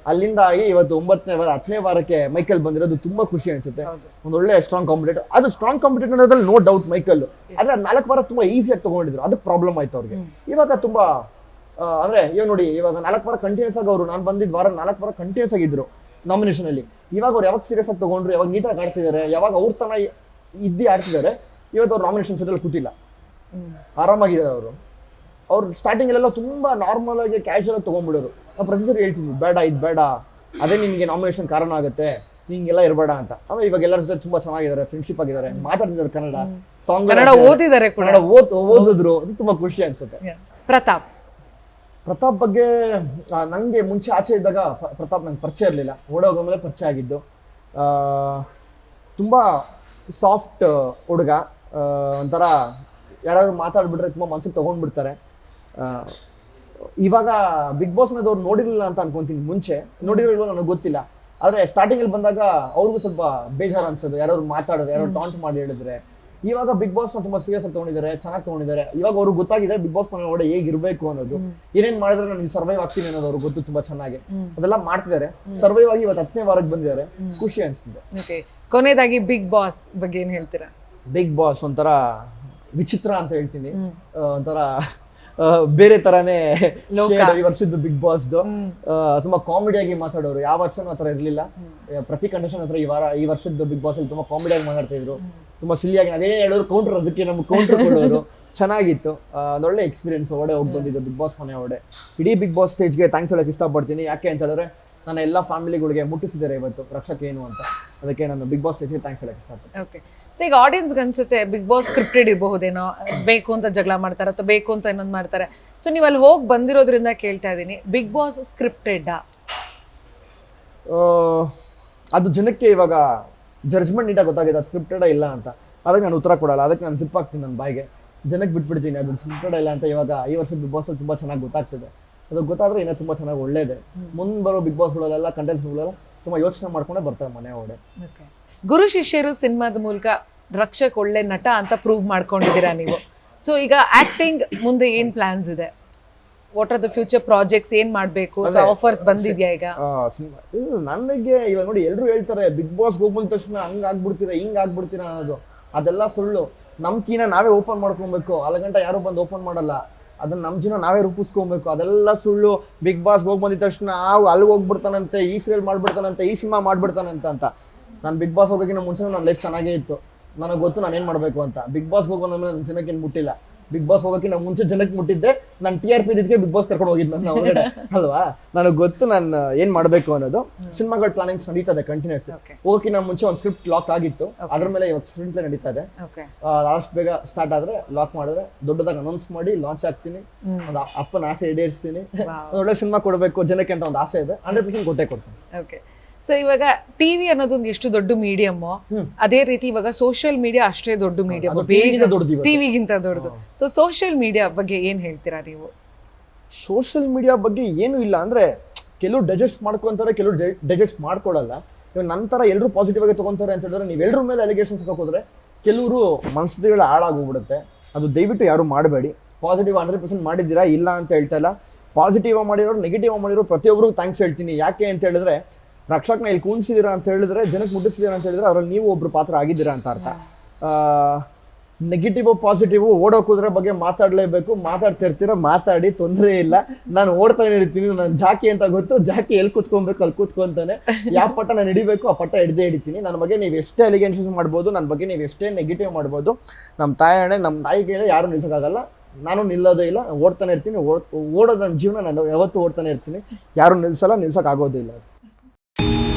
ಅಲ್ಲಿಂದ ಆಗಿ ಇವತ್ತು ಒಂಬತ್ತನೇ ವಾರ ಹತ್ತನೇ ವಾರಕ್ಕೆ ಮೈಕಲ್ ಬಂದಿರೋದು ತುಂಬಾ ಖುಷಿ ಅನ್ಸುತ್ತೆ. ಒಂದೊಳ್ಳೆ ಒಂದು ಒಳ್ಳೆ ಸ್ಟ್ರಾಂಗ್ ಕಾಂಪಿಟೇಟರ್ ಅದು ಸ್ಟ್ರಾಂಗ್ ಕಾಂಪಿಟೇಟರ್ ಅನ್ನೋದ್ರಲ್ಲಿ ನೋ ಡೌಟ್ ಮೈಕಲ್ ಆದ್ರೆ ನಾಲ್ಕು ವಾರ ತುಂಬಾ ಈಸಿಯಾಗಿ ತಗೊಂಡಿದ್ರು. ಅದಕ್ಕೆ ಪ್ರಾಬ್ಲಮ್ ಆಯ್ತು ಅವ್ರಿಗೆ. ಇವಾಗ ತುಂಬಾ ಅಂದ್ರೆ ಇವಾಗ ನೋಡಿ ಇವಾಗ ನಾಲ್ಕು ವಾರ ಕಂಟಿನ್ಯೂಸ್ ಆಗಿ ಅವರು ನಾನು ಬಂದಿದ್ದ ವಾರ ನಾಲ್ಕು ವಾರ ಕಂಟಿನ್ಯೂಸ್ ಆಗಿದ್ರು ನಾಮಿನೇಷನ್ ಅಲ್ಲಿ. ಇವಾಗ ಅವ್ರು ಯಾವಾಗ ಸೀರಿಯಸ್ ಆಗಿ ತಗೊಂಡ್ರು ಯಾವಾಗ ನೀಟಾಗಿ ಆಡ್ತಿದ್ದಾರೆ ಯಾವಾಗ ಅವ್ರ ತನ ಇದ್ದಿ ಆಡ್ತಿದ್ದಾರೆ ಇವತ್ತು ಅವ್ರು ನಾಮಿನೇಷನ್ ಸೆಟಲ್ ಕೂತಿಲ್ಲ. ಆರಾಮಾಗಿದ್ದಾರೆ ಅವರು. ಅವ್ರು ಸ್ಟಾರ್ಟಿಂಗ್ ಎಲ್ಲ ತುಂಬಾ ನಾರ್ಮಲ್ ಆಗಿ ಕ್ಯಾಶುವಲ್ ಆಗಿ ತಗೊಂಡ್ಬಿಡೋರು. ನಾವು ಪ್ರತಿ ಸರಿ ಹೇಳ್ತಿದ್ವಿ ಬೇಡ ಇದು ಬೇಡ. ಅದೇ ನಿಮಗೆ ನಾಮಿನೇಷನ್ ಕಾರಣ ಆಗುತ್ತೆ. ನಿಂಗೆಲ್ಲ ಇರಬೇಡ ಅಂತ. ಆಮೇಲೆ ಇವಾಗ ಎಲ್ಲರ ಜೊತೆ ತುಂಬಾ ಚೆನ್ನಾಗಿದ್ದಾರೆ ಫ್ರೆಂಡ್ಶಿಪ್ ಆಗಿದ್ದಾರೆ ಮಾತಾಡಿದ್ದಾರೆ ಕನ್ನಡ. ಸಾಂಗ್ ಕನ್ನಡ ಓದಿದ್ದಾರೆ ಕನ್ನಡ ಓದ್ ಓದಿದ್ರು. ಅದು ತುಂಬಾ ಖುಷಿ ಅನ್ಸುತ್ತೆ. ಪ್ರತಾಪ್. ಪ್ರತಾಪ್ ಬಗ್ಗೆ ನನಗೆ ಮುಂಚೆ ಆಚೆ ಇದ್ದಾಗ ಪ್ರತಾಪ್ ನಂಗೆ ಪರಿಚಯ ಇರಲಿಲ್ಲ. ಓಡೋಗ ಮೇಲೆ ಪರಿಚಯ ಆಗಿದ್ದು. ತುಂಬ ತುಂಬಾ ಸಾಫ್ಟ್ ಹುಡುಗ. ಒಂಥರ ಯಾರಾದ್ರು ಮಾತಾಡ್ಬಿಟ್ರೆ ತುಂಬ ಮನಸ್ಸಿಗೆ ತೊಗೊಂಡ್ಬಿಡ್ತಾರೆ. ಇವಾಗ ಬಿಗ್ ಬಾಸ್ ಅನ್ನೋದವ್ರು ನೋಡಿರಲಿಲ್ಲ ಅಂತ ಅನ್ಕೊಂತೀನಿ ಮುಂಚೆ. ನೋಡಿರಲ್ವೋ ನನಗೆ ಗೊತ್ತಿಲ್ಲ. ಆದರೆ ಸ್ಟಾರ್ಟಿಂಗಲ್ಲಿ ಬಂದಾಗ ಅವ್ರಿಗೂ ಸ್ವಲ್ಪ ಬೇಜಾರು ಅನ್ಸೋದು. ಯಾರಾದ್ರು ಮಾತಾಡೋದು ಯಾರೋ ಟಾಂಟ್ ಮಾಡಿ ಹೇಳಿದ್ರೆ. ಇವಾಗ ಬಿಗ್ ಬಾಸ್ನ ತುಂಬಾ ಸೀರಿಯಸ್ ಆಗಿ ತಗೊಂಡಿದ್ದಾರೆ ಚೆನ್ನಾಗಿ ತಗೊಂಡಿದ್ದಾರೆ ಇವಾಗ ಅವ್ರು ಗೊತ್ತಾಗಿದೆ ಬಿಗ್ ಬಾಸ್ ಮನೆ ಒಳಗಡೆ ಹೇಗಿರ್ಬೇಕು ಅನ್ನೋದು. ಏನೇನ್ ಮಾಡಿದ್ರೆ ನಾನು ಸರ್ವೈವ್ ಆಗ್ತೀನಿ ಅನ್ನೋದು ಅವ್ರಿಗೆ ಗೊತ್ತು ತುಂಬಾ ಚೆನ್ನಾಗಿ. ಅದೆಲ್ಲ ಮಾಡ್ತಿದ್ದಾರೆ ಸರ್ವೈವ್ ಆಗಿ ಇವತ್ತು ಹತ್ತನೇ ವಾರಕ್ಕೆ ಬಂದಿದ್ದಾರೆ. ಖುಷಿ ಅನ್ಸ್ತಿದೆ. ಕೊನೆಯದಾಗಿ ಬಿಗ್ ಬಾಸ್ ಬಗ್ಗೆ ಏನ್ ಹೇಳ್ತೀರಾ? ಬಿಗ್ ಬಾಸ್ ಒಂಥರ ವಿಚಿತ್ರ ಅಂತ ಹೇಳ್ತೀನಿ. ಒಂಥರ ಬೇರೆ ತರಾನೇ ಈ ವರ್ಷದ್ದು ಬಿಗ್ ಬಾಸ್ದು ತುಂಬಾ ಕಾಮಿಡಿಯಾಗಿ ಮಾತಾಡೋರು. ಯಾವ ವರ್ಷನೂ ಆತರ ಇರ್ಲಿಲ್ಲ. ಪ್ರತಿ ಕಂಡೀಷನ್ ಹತ್ರ ಈ ವಾರ ಈ ವರ್ಷದ್ದು ಬಿಗ್ ಬಾಸ್ ಅಲ್ಲಿ ತುಂಬಾ ಕಾಮಿಡಿಯಾಗಿ ಮಾತಾಡ್ತಾ ಇದ್ರು. ತುಂಬಾ ಸಿಲಿಯಾಗಿ ನಾವೇನೇ ಹೇಳೋರು ಕೌಂಟರ್ ಅದಕ್ಕೆ ನಮ್ಗೆ ಕೌಂಟರ್ ಕೊಡೋರು. ಚೆನ್ನಾಗಿತ್ತು. ಒಳ್ಳೆ ಅದೊಳ್ಳೆ ಎಕ್ಸ್ಪೀರಿಯನ್ಸ್ ಒಡೆ ಹೋಗಿ ಬಂದಿದ್ದು ಬಿಗ್ ಬಾಸ್ ಮನೆ ಒಡೆ ಇಡೀ ಬಿಗ್ ಬಾಸ್ ಸ್ಟೇಜ್ಗೆ ಥ್ಯಾಂಕ್ಸ್ ಹೇಳಕ್ಕೆ ಇಷ್ಟಪಡ್ತೀನಿ. ಯಾಕೆ ಅಂತ ಹೇಳಿದ್ರೆ ನನ್ನ ಎಲ್ಲ ಫ್ಯಾಮಿಲಿಗಳಿಗೆ ಮುಟ್ಟಿಸಿದ್ದಾರೆ ಇವತ್ತು. ರಕ್ಷಕ್ ಏನು ಅಂತ. ಅದಕ್ಕೆ ನಾನು ಬಿಗ್ ಬಾಸ್ ಸ್ಟೇಜ್ಗೆ ಥ್ಯಾಂಕ್ಸ್ ಹೇಳಕ್ಕೆ ಇಷ್ಟಪಡ್ತೀನಿ. ಓಕೆ ಸೊ ಈಗ ಆಡಿಯನ್ಸ್ ಅನ್ಸುತ್ತೆ ಬಿಗ್ ಬಾಸ್ ಸ್ಕ್ರಿಪ್ಟೆಡ್ ಇರಬಹುದೇನೋ ಬೇಕು ಅಂತ ಜಗಳ ಮಾಡ್ತಾರೆ ಅಥವಾ ಬೇಕು ಅಂತ ಇನ್ನೊಂದು ಮಾಡ್ತಾರೆ. ಸೊ ನೀವು ಅಲ್ಲಿ ಹೋಗಿ ಬಂದಿರೋದ್ರಿಂದ ಕೇಳ್ತಾ ಇದ್ದೀನಿ ಬಿಗ್ ಬಾಸ್ ಸ್ಕ್ರಿಪ್ಟೆಡ್ ಆ, ಅದು ಜನಕ್ಕೆ ಇವಾಗ ಜಡ್ಜ್ಮೆಂಟ್ ನೀಟಾಗಿ ಗೊತ್ತಾಗಿದೆ ಅದು ಸ್ಕ್ರಿಪ್ಟೆಡ್ ಇಲ್ಲ ಅಂತ. ಅದಕ್ಕೆ ನಾನು ಉತ್ತರ ಕೊಡಲ್ಲ ಅದಕ್ಕೆ ನಾನು ಸಿಪ್ ಹಾಕ್ತೀನಿ ನನ್ನ ಬಾಯಿಗೆ. ಜನಕ್ಕೆ ಬಿಟ್ಬಿಡ್ತೀನಿ ಅದು ಸ್ಕ್ರಿಪ್ಟೆಡ್ ಇಲ್ಲ ಅಂತ ಇವಾಗ ಈ ವರ್ಷ ಬಿಗ್ ಬಾಸ್ ತುಂಬ ಚೆನ್ನಾಗಿ ಗೊತ್ತಾಗ್ತಿದೆ. ಅದು ಗೊತ್ತಾದ್ರೆ ಇನ್ನೂ ತುಂಬ ಚೆನ್ನಾಗಿ ಒಳ್ಳೇದೇ. ಮುಂದೆ ಬರೋ ಬಿಗ್ ಬಾಸ್ಗಳಲ್ಲೆಲ್ಲ ಕಂಟೆಂಟ್ಸ್ಗಳೆಲ್ಲ ತುಂಬಾ ಯೋಚನೆ ಮಾಡ್ಕೊಂಡೆ ಬರ್ತಾರೆ ಮನೆ ಒಳಗಡೆ. ಗುರು ಶಿಷ್ಯರು ಸಿನಿಮಾದ ಮೂಲಕ ರಕ್ಷಕ್ ಒಳ್ಳೆ ನಟ ಅಂತ ಪ್ರೂವ್ ಮಾಡ್ಕೊಂಡಿದ್ದೀರಾ ನೀವು? ಸೊ ಈಗ ಆಕ್ಟಿಂಗ್ ಮುಂದೆ ಏನ್ ಪ್ಲಾನ್ಸ್ ಇದೆ? What are the future projects ಏನ್ ಮಾಡಬೇಕು? ಆಫರ್ಸ್ ಬಂದಿದ್ಯಾ ಈಗ? ನನಗೆ ಇವಾಗ ನೋಡಿ ಎಲ್ಲರೂ ಹೇಳ್ತಾರೆ ಬಿಗ್ ಬಾಸ್ ಹೋಗ್ಬಂದ ತಕ್ಷಣ ಹಂಗ ಆಗ್ಬಿಡ್ತೀರಾ ಹಿಂಗ್ ಆಗ್ಬಿಡ್ತೀರಾ ಅನ್ನೋದು. ಅದೆಲ್ಲ ಸುಳ್ಳು. ನಮ್ಕಿನ ಕೀನ ನಾವೇ ಓಪನ್ ಮಾಡ್ಕೊಬೇಕು. ಅಲ್ಲಗಂಟ ಯಾರು ಬಂದು ಓಪನ್ ಮಾಡಲ್ಲ. ಅದನ್ನ ನಮ್ಮ ಜೀವನ ನಾವೇ ರೂಪಿಸ್ಕೊಬೇಕು. ಅದೆಲ್ಲ ಸುಳ್ಳು. ಬಿಗ್ ಬಾಸ್ ಹೋಗಿ ಬಂದಿದ ತಕ್ಷಣ ಆ ಅಲ್ಲಿಗೆ ಹೋಗ್ಬಿಡ್ತಾನಂತೆ, ಈ ಸೀರಿಯಲ್ ಮಾಡ್ಬಿಡ್ತಾನಂತೆ, ಈ ಸಿನಿಮಾ ಮಾಡ್ಬಿಡ್ತಾನಂತ ಅಂತ. ನಾನು ಬಿಗ್ ಬಾಸ್ ಹೋಗೋಕ್ಕಿಂತ ಮುಂಚೆ ನನ್ನ ಲೈಫ್ ಚೆನ್ನಾಗೇ ಇತ್ತು. ನನಗೆ ಗೊತ್ತು ನಾನು ಏನು ಮಾಡಬೇಕು ಅಂತ. ಬಿಗ್ ಬಾಸ್ ಹೋಗೋ ಮೇಲೆ ನನ್ನ ಜನಕ್ಕೆ ಏನು ಮುಟ್ಟಿಲ್ಲ. ಬಿಗ್ ಬಾಸ್ ಹೋಗೋಕ್ಕಿಂತ ಮುಂಚೆ ಜನಕ್ಕೆ ಮುಟ್ಟಿದ್ದೆ ನಾನು ಟಿ ಆರ್ ಪಿ ಇದಕ್ಕೆ ಬಿಗ್ ಬಾಸ್ ಕರ್ಕೊಂಡು ಹೋಗಿದ್ದು ನನ್ನ ಹೊರಗಡೆ. ಅಲ್ವಾ? ನನಗೆ ಗೊತ್ತು ನಾನು ಏನು ಮಾಡಬೇಕು ಅನ್ನೋದು. ಸಿನಿಮಾಗಳ ಪ್ಲಾನಿಂಗ್ಸ್ ನಡೀತದೆ ಕಂಟಿನ್ಯೂಸ್ ಓಕೆ ನಾನು ಮುಂಚೆ ಒಂದು ಸ್ಕ್ರಿಪ್ಟ್ ಲಾಕ್ ಆಗಿತ್ತು. ಅದ್ರ ಮೇಲೆ ಇವತ್ತು ಸ್ಕ್ರೀನ್ ಪ್ಲೇ ನಡೀತಾ ಇದೆ. ಲಾಸ್ಟ್ ಬೇಗ ಸ್ಟಾರ್ಟ್ ಆದ್ರೆ ಲಾಕ್ ಮಾಡಿದ್ರೆ ದೊಡ್ಡದಾಗಿ ಅನೌನ್ಸ್ ಮಾಡಿ ಲಾಂಚ್ ಆಗ್ತೀನಿ ಒಂದು ಅಪ್ಪನ ಆಸೆ ಈಡೇರಿಸ್ತೀನಿ. ಒಳ್ಳೆ ಸಿನಿಮಾ ಕೊಡಬೇಕು ಜನಕ್ಕೆ ಅಂತ ಒಂದು ಆಸೆ ಇದೆ. ಹಂಡ್ರೆಡ್ ಪರ್ಸೆಂಟ್ ಕೊಟ್ಟೆ ಕೊಡ್ತೀನಿ. ಓಕೆ ಸೊ ಇವಾಗ ಟಿವಿ ಅನ್ನೋದೊಂದು ಎಷ್ಟು ದೊಡ್ಡ ಮೀಡಿಯಮ್ ಅದೇ ರೀತಿ ಇವಾಗ ಸೋಷಿಯಲ್ ಮೀಡಿಯಾ ಅಷ್ಟೇ ದೊಡ್ಡ ಮೀಡಿಯಮ್ ಬೇಗ. ಟಿವಿಗಿಂತ ದೊಡ್ಡದು ಸೊ ಸೋಷಿಯಲ್ ಮೀಡಿಯಾ ಬಗ್ಗೆ ಏನ್ ಹೇಳ್ತೀರಾ ನೀವು? ಸೋಷಿಯಲ್ ಮೀಡಿಯಾ ಬಗ್ಗೆ ಏನೂ ಇಲ್ಲ ಅಂದ್ರೆ ಕೆಲವ್ರು ಡೈಜೆಸ್ಟ್ ಮಾಡ್ಕೊಂತಾರೆ ಕೆಲವ್ರು ಡೈಜೆಸ್ಟ್ ಮಾಡ್ಕೊಳ್ಳಲ್ಲ ಇವಾಗ ನಂತರ ಎಲ್ಲರೂ ಪಾಸಿಟಿವ್ ಆಗಿ ತಗೊಂತಾರೆ ಅಂತ ಹೇಳಿದ್ರೆ ನೀವು ಎಲ್ಲರ ಮೇಲೆ ಅಲಿಗೇಷನ್ಸ್ ಹಾಕೋದ್ರೆ ಕೆಲವರು ಮನಸ್ಥಿತಿಗಳು ಹಾಳಾಗೋಗ್ಬಿಡುತ್ತೆ. ಅದು ದಯವಿಟ್ಟು ಯಾರು ಮಾಡಬೇಡಿ. ಪಾಸಿಟಿವ್ ಹಂಡ್ರೆಡ್ ಪರ್ಸೆಂಟ್ ಮಾಡಿದ್ದೀರಾ ಇಲ್ಲ ಅಂತ ಹೇಳ್ತಾ ಇಲ್ಲ. ಪಾಸಿಟಿವ್ ಮಾಡಿರೋರು ನೆಗೆಟಿವ್ ಮಾಡಿರೋ ಪ್ರತಿಯೊಬ್ಬರಿಗೂ ಥ್ಯಾಂಕ್ಸ್ ಹೇಳ್ತೀನಿ. ಯಾಕೆ ಅಂತ ಹೇಳಿದ್ರೆ ರಕ್ಷಕ್ನ ಇಲ್ಲಿ ಕೂಣಿಸಿದ್ದೀರಾ ಅಂತ ಹೇಳಿದ್ರೆ ಜನಕ್ಕೆ ಮುಟ್ಟಿಸಿದಿರ ಅಂತ ಹೇಳಿದ್ರೆ ಅವರಲ್ಲಿ ನೀವು ಒಬ್ರು ಪಾತ್ರ ಆಗಿದ್ದೀರಾ ಅಂತ ಅರ್ಥ. ನೆಗೆಟಿವ್ ಪಾಸಿಟಿವ್ ಓಡೋಕೋದ್ರ ಬಗ್ಗೆ ಮಾತಾಡಲೇಬೇಕು ಮಾತಾಡ್ತಿರ್ತೀರ ಮಾತಾಡಿ, ತೊಂದರೆ ಇಲ್ಲ. ನಾನು ಓಡ್ತಾನೆ ಇರ್ತೀನಿ ನಾನು ಜಾಕಿ ಅಂತ ಗೊತ್ತು, ಜಾಕಿ ಎಲ್ಲಿ ಕುತ್ಕೊಬೇಕು, ಅಲ್ಲಿ ಕೂತ್ಕೊಂತಾನೆ ಯಾವ ಪಟ್ಟ ನಾನು ಹಿಡಿಬೇಕು, ಆ ಪಟ್ಟ ಹಿಡ್ದೇ ಹಿಡಿತೀನಿ. ನನ್ನ ಬಗ್ಗೆ ನೀವು ಎಷ್ಟೇ ಅಲಿಗೇಷನ್ಸ್ ಮಾಡ್ಬೋದು, ನನ್ನ ಬಗ್ಗೆ ನೀವು ಎಷ್ಟೇ ನೆಗೆಟಿವ್ ಮಾಡ್ಬೋದು, ನಮ್ಮ ತಾಯಣೆ ನಮ್ಮ ತಾಯಿಗೆ ಯಾರು ನಿಲ್ಸೋಕ್ಕಾಗಲ್ಲ. ನಾನು ನಿಲ್ಲೋದೇ ಇಲ್ಲ ಓಡ್ತಾನೆ ಇರ್ತೀನಿ, ಓಡ್, ಓಡೋದು ನನ್ನ ಜೀವನ, ನಾನು ಯಾವತ್ತೂ ಓಡ್ತಾನೆ ಇರ್ತೀನಿ. ಯಾರು ನಿಲ್ಸಲ್ಲ ನಿಲ್ಸೋಕ್ಕಾಗೋದಿಲ್ಲ ಅದು.